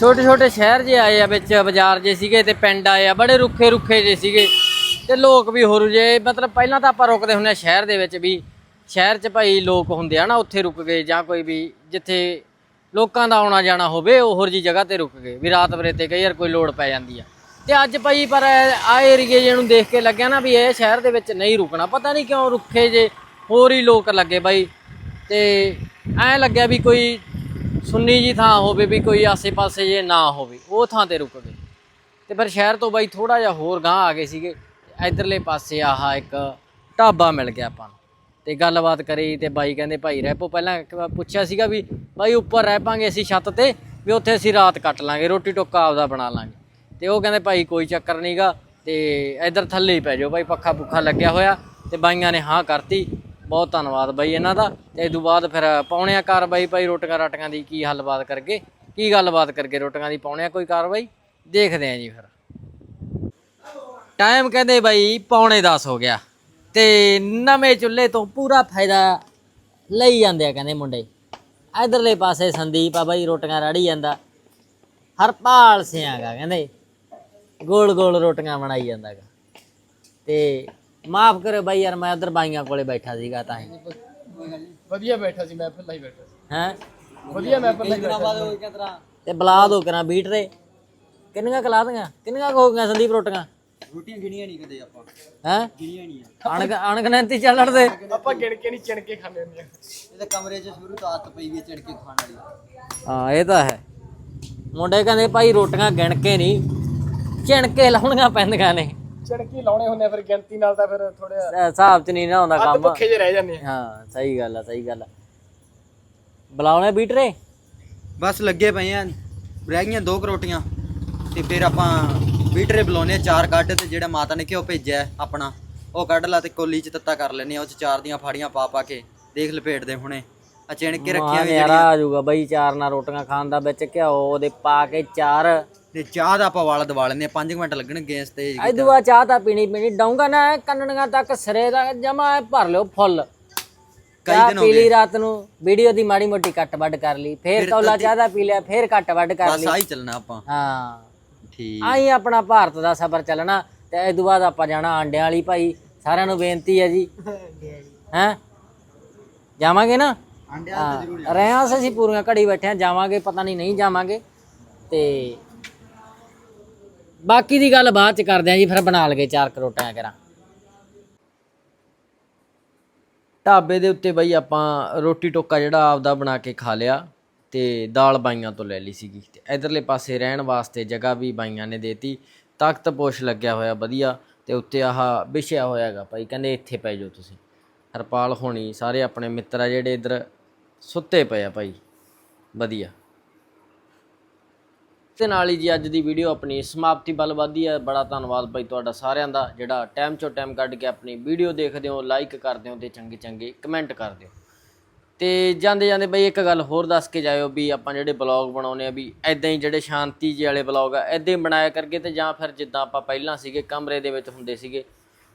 ਛੋਟੇ ਛੋਟੇ ਸ਼ਹਿਰ ਜੇ ਆਏ ਆ ਵਿੱਚ, ਬਾਜ਼ਾਰ ਜੇ ਸੀਗੇ ਤੇ ਪਿੰਡ ਆਏ ਆ, ਬੜੇ ਰੁੱਖੇ ਰੁੱਖੇ ਜੇ ਸੀਗੇ। ਤੇ ਲੋਕ ਵੀ ਹੋਰ ਜੇ, ਮਤਲਬ ਪਹਿਲਾਂ ਤਾਂ ਆਪਾਂ ਰੁਕਦੇ ਹੁੰਦੇ ਆ ਸ਼ਹਿਰ ਦੇ ਵਿੱਚ ਵੀ। ਸ਼ਹਿਰ 'ਚ ਭਾਈ ਲੋਕ ਹੁੰਦੇ ਆ ਨਾ, ਉੱਥੇ ਰੁਕ ਗਏ ਜਾਂ ਕੋਈ ਵੀ ਜਿੱਥੇ ਲੋਕਾਂ ਦਾ ਆਉਣਾ ਜਾਣਾ ਹੋਵੇ, ਉਹੋ ਜੀ ਜਗ੍ਹਾ ਤੇ ਰੁਕ ਗਏ ਵੀ ਰਾਤ ਬਰੇਤੇ ਕਈ ਯਾਰ ਕੋਈ ਲੋੜ ਪੈ ਜਾਂਦੀ ਆ। ਤੇ ਅੱਜ ਭਾਈ ਪਰ ਆ ਏਰੀਏ ਜਿਹਨੂੰ ਦੇਖ ਕੇ ਲੱਗਿਆ ਨਾ ਵੀ ਇਹ ਸ਼ਹਿਰ ਦੇ ਵਿੱਚ ਨਹੀਂ ਰੁਕਣਾ। ਪਤਾ ਨਹੀਂ ਕਿਉਂ ਰੁੱਖੇ ਜੇ, ਹੋਰ ਹੀ ਲੋਕ ਲੱਗੇ ਬਾਈ ਤੇ ਐਂ ਲੱਗਿਆ ਵੀ ਕੋਈ ਸੁੰਨੀ ਜੀ ਥਾਂ ਹੋਵੇ ਵੀ ਕੋਈ ਆਸੇ-ਪਾਸੇ ਜੇ ਨਾ ਹੋਵੇ, ਉਹ ਥਾਂ ਤੇ ਰੁਕ ਗਏ। ਤੇ ਫਿਰ ਸ਼ਹਿਰ ਤੋਂ ਬਾਈ ਥੋੜਾ ਜਿਹਾ ਹੋਰ ਗਾਂ ਆ ਗਏ ਸੀਗੇ। ਇਧਰਲੇ ਪਾਸੇ ਆਹ ਇੱਕ ਢਾਬਾ ਮਿਲ ਗਿਆ ਆਪਾਂ ਨੂੰ। ਤੇ ਗੱਲਬਾਤ ਕਰੀ ਤੇ ਬਾਈ ਕਹਿੰਦੇ, ਭਾਈ ਰਹਿ ਪੋ ਪਹਿਲਾਂ ਪੁੱਛਿਆ ਸੀਗਾ ਵੀ ਬਾਈ ਉੱਪਰ ਰਹਿ ਪਾਂਗੇ ਅਸੀਂ ਛੱਤ ਤੇ, ਵੀ ਉੱਥੇ ਅਸੀਂ ਰਾਤ ਕੱਟ ਲਾਂਗੇ, ਰੋਟੀ ਟੋਕਾ ਆਪਦਾ ਬਣਾ ਲਾਂਗੇ। ਤੇ ਉਹ ਕਹਿੰਦੇ, ਭਾਈ ਕੋਈ ਚੱਕਰ ਨਹੀਂਗਾ ਤੇ ਇਧਰ ਥੱਲੇ ਹੀ ਪੈ ਜਾਓ ਬਾਈ, ਪੱਖਾ ਪੁੱਖਾ ਲੱਗਿਆ ਹੋਇਆ ਤੇ ਬਾਈਆਂ ਨੇ ਹਾਂ ਕਰਤੀ। ਬਹੁਤ ਧੰਨਵਾਦ ਬਾਈ ਇਹਨਾਂ ਦਾ। ਤੇ ਇਸ ਤੋਂ ਬਾਅਦ ਫਿਰ ਪਾਉਣਿਆ ਕਾਰਵਾਈ ਭਾਈ ਰੋਟੀਆਂ ਰਾਟੀਆਂ ਦੀ ਕੀ ਹੱਲਬਾਤ ਕਰਕੇ ਕੀ ਗੱਲਬਾਤ ਕਰਕੇ ਰੋਟੀਆਂ ਦੀ? ਪਾਉਣਿਆ ਕੋਈ ਕਾਰਵਾਈ ਦੇਖਦੇ ਆਂ ਜੀ ਫਿਰ। ਟਾਈਮ ਕਹਿੰਦੇ ਬਾਈ, ਪੌਣੇ 10 ਹੋ ਗਿਆ। ਤੇ ਨਵੇਂ ਚੁੱਲ੍ਹੇ ਤੋਂ ਪੂਰਾ ਫਾਇਦਾ ਲਈ ਜਾਂਦੇ ਆ ਕਹਿੰਦੇ ਮੁੰਡੇ। ਇਧਰਲੇ ਪਾਸੇ ਸੰਦੀਪ ਆ ਬਾਈ ਰੋਟੀਆਂ ਰੜੀ ਜਾਂਦਾ। ਹਰਪਾਲ ਸਿਆਂਗਾ ਕਹਿੰਦੇ। ਗੋਲ ਗੋਲ ਰੋਟੀਆਂ ਬਣਾਈ ਜਾਂਦਾਗਾ। ਤੇ ਮਾਫ ਕਰਿਓ ਬਾਈ ਯਾਰ ਮੈਂ ਉਧਰ ਬਾਈਆਂ ਕੋਲੇ ਬੈਠਾ ਸੀਗਾ ਤਾਂ ਹੀ। ਵਧੀਆ ਬੈਠਾ ਸੀ ਮੈਂ ਪਹਿਲਾਂ ਹੀ ਬੈਠਾ ਸੀ। ਹੈ? ਵਧੀਆ ਮੈਂ ਪਹਿਲਾਂ ਹੀ ਬੈਠਾ ਤੇ ਬੁਲਾ ਦੋ ਕਰਾਂ ਬੀਟ ਦੇ। ਕਿੰਨੀਆਂ ਕਲਾ ਦੀਆਂ? ਕਿੰਨੀਆਂ ਹੋ ਗਈਆਂ ਸੰਦੀਪ ਰੋਟੀਆਂ? ਰੋਟੀਆਂ ਗਿਣੀਆਂ ਨਹੀਂ ਕਦੇ ਆਪਾਂ। ਹੈ? ਗਿਣੀਆਂ ਨਹੀਂ ਆ। ਅਣਗ ਅਣਗਨੰਤੀ ਚੱਲਣ ਦੇ ਆਪਾਂ ਗਿਣ ਕੇ ਨਹੀਂ ਚਿਣ ਕੇ ਖਾਂਦੇ ਹੁੰਦੇ ਆ। ਇਹਦੇ ਕਮਰੇ 'ਚ ਸ਼ੁਰੂ ਤੋਂ ਆਦਤ ਪਈ ਵੀ ਕੇ ਖਾਣ ਵਾਲੀ ਹਾਂ ਇਹ ਤਾਂ ਹੈ। ਮੁੰਡੇ ਕਹਿੰਦੇ ਭਾਈ ਰੋਟੀਆਂ ਗਿਣ ਕੇ ਨਹੀਂ ਚਿਣ ਕੇ ਲਾਉਣੀਆਂ ਪੈਂਦੀਆਂ ਨੇ। ਚਿਣ ਕੇ ਲਾਉਣੇ ਹੁੰਦੇ ਆ ਫਿਰ ਗਿਣਤੀ ਨਾਲ ਤਾਂ ਫਿਰ ਥੋੜੇ ਅਹ ਹਿਸਾਬ ਚ ਨਹੀਂ ਨਾ ਹੁੰਦਾ ਅੱਧ ਕੰਮ। ਭੁੱਖੇ ਜੇ ਰਹਿ ਜਾਂਦੇ ਆ। ਹਾਂ ਸਹੀ ਗੱਲ ਆ ਸਹੀ ਗੱਲ ਆ। ਬੁਲਾਉਣੇ ਬੀਟਰੇ? ਬਸ ਲੱਗੇ ਪਏ ਆ ਰਹਿ ਗਈਆਂ ਦੋ ਕੁ ਰੋਟੀਆਂ ਤੇ ਫਿਰ ਆਪਾਂ ਬੀਟਰੇ ਬੁਲਾਉਨੇ ਚਾਰ ਕੱਢ ਤੇ ਜਿਹੜਾ ਮਾਤਾ ਨੇ ਘਿਓ ਭੇਜਿਆ ਆਪਣਾ। ਉਹ ਕੱਢ ਲਾ ਤੇ ਕੋਲੀ 'ਚ ਤੱਤਾ ਕਰ ਲੈਨੇ ਆ ਉਹ 'ਚ ਚਾਰ ਦੀਆਂ ਫਾੜੀਆਂ ਪਾ ਪਾ ਕੇ। ਦੇਖ ਲਪੇਟਦੇ ਹੁਣੇ। ਆ ਚਿਣ ਕੇ ਰੱਖੀਆਂ ਵੀ ਨਿਆਰਾ ਆ ਜਾਊਗਾ ਬਈ ਚਾਰ ਨਾਲ ਰੋਟੀਆਂ ਖਾਣ ਦਾ ਵਿੱਚ ਘਿਓ ਉਹਦੇ ਪਾ ਕੇ ਚਾਰ। ਤੇ ਚਾਹ ਦਾ ਆਪਾਂ ਵਾਲਾ ਦਵਾ ਲੈਨੇ ਆ 5 ਮਿੰਟ ਲੱਗਣਗੇ ਇਸ ਤੇ ਐਦੂ ਬਾਅਦ ਚਾਹ ਤਾਂ ਪੀਣੀ ਪੀਣੀ ਡਾਉਂਗਾ ਨਾ ਐਂ ਕੰਨੜੀਆਂ ਤੱਕ ਸਿਰੇ ਦਾ ਜਮਾ ਭਰ ਲਿਓ ਫੁੱਲ। ਕਈ ਦਿਨ ਹੋ ਗਏ। ਰਾਤ ਨੂੰ ਵੀਡੀਓ ਦੀ ਮਾੜੀ ਮੋਟੀ ਕੱਟ ਵੱਡ ਕਰ ਲਈ ਫੇਰ ਕੌਲਾ ਚਾਹ ਦਾ ਪੀ ਲਿਆ ਫੇਰ ਕੱਟ ਵੱਡ ਕਰ ਬਸ ਲਈ। ਆਹੀ ਚੱਲਣਾ ਆਪਾਂ। ਹਾਂ। ਠੀਕ। ਆਈ ਆਪਣਾ ਭਾਰਤ ਦਾ ਸਫ਼ਰ ਚੱਲਣਾ ਤੇ ਇਸ ਤੋਂ ਬਾਅਦ ਆਪਾਂ ਜਾਣਾ ਆਂਡਿਆਂ ਵਾਲੀ ਭਾਈ। ਸਾਰਿਆਂ ਨੂੰ ਬੇਨਤੀ ਹੈ ਜੀ। ਹੈਂ? ਜਾਵਾਂਗੇ ਨਾ? ਹਾਂ। ਰਿਆਂ ਅਸੀਂ ਪੂਰੀਆਂ ਘੜੀ ਬੈਠੇ ਆ ਜਾਵਾਂਗੇ ਪਤਾ ਨਹੀਂ ਨਹੀਂ ਜਾਵਾਂਗੇ। ਤੇ ਬਾਕੀ ਦੀ ਗੱਲ ਬਾਅਦ ਚ ਕਰਦੇ ਆਂ ਜੀ ਫਿਰ ਬਣਾ ਲਗੇ ਚਾਰ ਕਰੋਟਾਂ ਕਰਾਂ। ਢਾਬੇ ਦੇ ਉੱਤੇ ਬਈ ਆਪਾਂ ਰੋਟੀ ਟੋਕਾ ਜਿਹੜਾ ਆਪਦਾ ਬਣਾ ਕੇ ਖਾ ਲਿਆ। ਤੇ ਦਾਲ ਬਾਈਆਂ ਤੋਂ ਲੈ ਲਈ ਸੀਗੀ। ਤੇ ਇਧਰਲੇ ਪਾਸੇ ਰਹਿਣ ਵਾਸਤੇ ਜਗ੍ਹਾ ਵੀ ਬਾਈਆਂ ਨੇ ਦੇਤੀ। ਤਖਤ ਪੋਸ਼ ਲੱਗਿਆ ਹੋਇਆ ਵਧੀਆ ਤੇ ਉੱਤੇ ਆਹ ਵਿਛਿਆ ਹੋਇਆਗਾ ਭਾਈ, ਕਹਿੰਦੇ ਇੱਥੇ ਪੈ ਜਾਓ ਤੁਸੀਂ। ਹਰਪਾਲ ਹੋਣੀ ਸਾਰੇ ਆਪਣੇ ਮਿੱਤਰ ਆ ਜਿਹੜੇ ਇਧਰ ਸੁੱਤੇ ਪਏ ਆ ਭਾਈ, ਵਧੀਆ। ਤੇ ਨਾਲ ਹੀ ਜੀ ਅੱਜ ਦੀ ਵੀਡੀਓ ਆਪਣੀ ਸਮਾਪਤੀ ਵੱਲ ਵਧਦੀ ਹੈ। ਬੜਾ ਧੰਨਵਾਦ ਭਾਈ ਤੁਹਾਡਾ ਸਾਰਿਆਂ ਦਾ, ਜਿਹੜਾ ਟਾਈਮ ਚੋਂ ਟਾਈਮ ਕੱਢ ਕੇ ਆਪਣੀ ਵੀਡੀਓ ਦੇਖਦੇ ਹੋ, ਲਾਈਕ ਕਰਦੇ ਹੋ ਤੇ ਚੰਗੇ ਚੰਗੇ ਕਮੈਂਟ ਕਰਦੇ ਹੋ। ਤੇ ਜਾਂਦੇ ਜਾਂਦੇ ਬਈ ਇੱਕ ਗੱਲ ਹੋਰ ਦੱਸ ਕੇ ਜਾਇਓ ਵੀ ਆਪਾਂ ਜਿਹੜੇ ਬਲੌਗ ਬਣਾਉਨੇ ਆ ਵੀ ਐਦਾਂ ਹੀ ਜਿਹੜੇ ਸ਼ਾਂਤੀ ਜਿਹੇ ਵਾਲੇ ਬਲੌਗ ਆ ਐਦਾਂ ਹੀ ਬਣਾਇਆ ਕਰਕੇ ਤੇ ਜਾਂ ਫਿਰ ਜਿੱਦਾਂ ਆਪਾਂ ਪਹਿਲਾਂ ਸੀਗੇ, ਕਮਰੇ ਦੇ ਵਿੱਚ ਹੁੰਦੇ ਸੀਗੇ,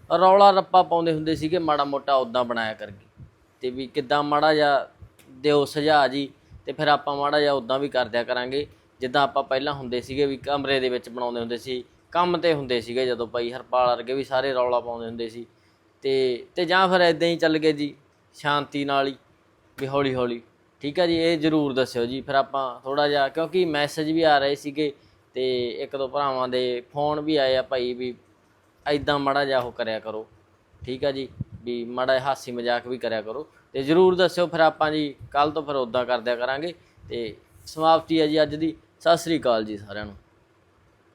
ਰੌਲਾ ਰੱਪਾ ਪਾਉਂਦੇ ਹੁੰਦੇ ਸੀਗੇ, ਮਾੜਾ ਮੋਟਾ ਉਦਾਂ ਬਣਾਇਆ ਕਰਕੇ ਤੇ ਵੀ ਕਿੱਦਾਂ ਮਾੜਾ ਜਿਹਾ ਦਿਓ ਸੁਝਾਅ ਜੀ, ਤੇ ਫਿਰ ਆਪਾਂ ਮਾੜਾ ਜਿਹਾ ਉਦਾਂ ਵੀ ਕਰਦਿਆ ਕਰਾਂਗੇ। ਜਿੱਦਾਂ ਆਪਾਂ ਪਹਿਲਾਂ ਹੁੰਦੇ ਸੀਗੇ ਵੀ ਕਮਰੇ ਦੇ ਵਿੱਚ ਬਣਾਉਂਦੇ ਹੁੰਦੇ ਸੀ, ਕੰਮ ਤੇ ਹੁੰਦੇ ਸੀਗੇ ਜਦੋਂ ਭਾਈ ਹਰਪਾਲ ਵਰਗੇ ਵੀ ਸਾਰੇ ਰੌਲਾ ਪਾਉਂਦੇ ਹੁੰਦੇ ਸੀ। ਤੇ ਤੇ ਜਾਂ ਫਿਰ ਐਦਾਂ ਹੀ ਚੱਲ ਗਏ ਜੀ, ਸ਼ਾਂਤੀ ਨਾਲ ਹੀ। ਵੀ ਹੌਲੀ ਹੌਲੀ। ਠੀਕ ਆ ਜੀ, ਇਹ ਜਰੂਰ ਦੱਸਿਓ ਜੀ। ਫਿਰ ਆਪਾਂ ਥੋੜਾ ਜਿਹਾ, ਕਿਉਂਕਿ ਮੈਸੇਜ ਵੀ ਆ ਰਹੇ ਸੀਗੇ ਤੇ ਇੱਕ ਦੋ ਭਰਾਵਾਂ ਦੇ ਫੋਨ ਵੀ ਆਏ ਆ ਭਾਈ ਵੀ ਐਦਾਂ ਮਾੜਾ ਜਿਹਾ ਉਹ ਕਰਿਆ ਕਰੋ। ਠੀਕ ਆ ਜੀ, ਵੀ ਮਾੜਾ ਜਿਹਾ ਹਾਸੀ ਮਜ਼ਾਕ ਵੀ ਕਰਿਆ ਕਰੋ। ਤੇ ਜਰੂਰ ਦੱਸਿਓ, ਫਿਰ ਆਪਾਂ ਜੀ ਕੱਲ ਤੋਂ ਫਿਰ ਉਦਾਂ ਕਰਦਿਆ ਕਰਾਂਗੇ। ਤੇ ਸਮਾਪਤੀ ਹੈ ਜੀ ਅੱਜ ਦੀ। ਸਤਿ ਸ੍ਰੀ ਅਕਾਲ ਜੀ ਸਾਰਿਆਂ ਨੂੰ।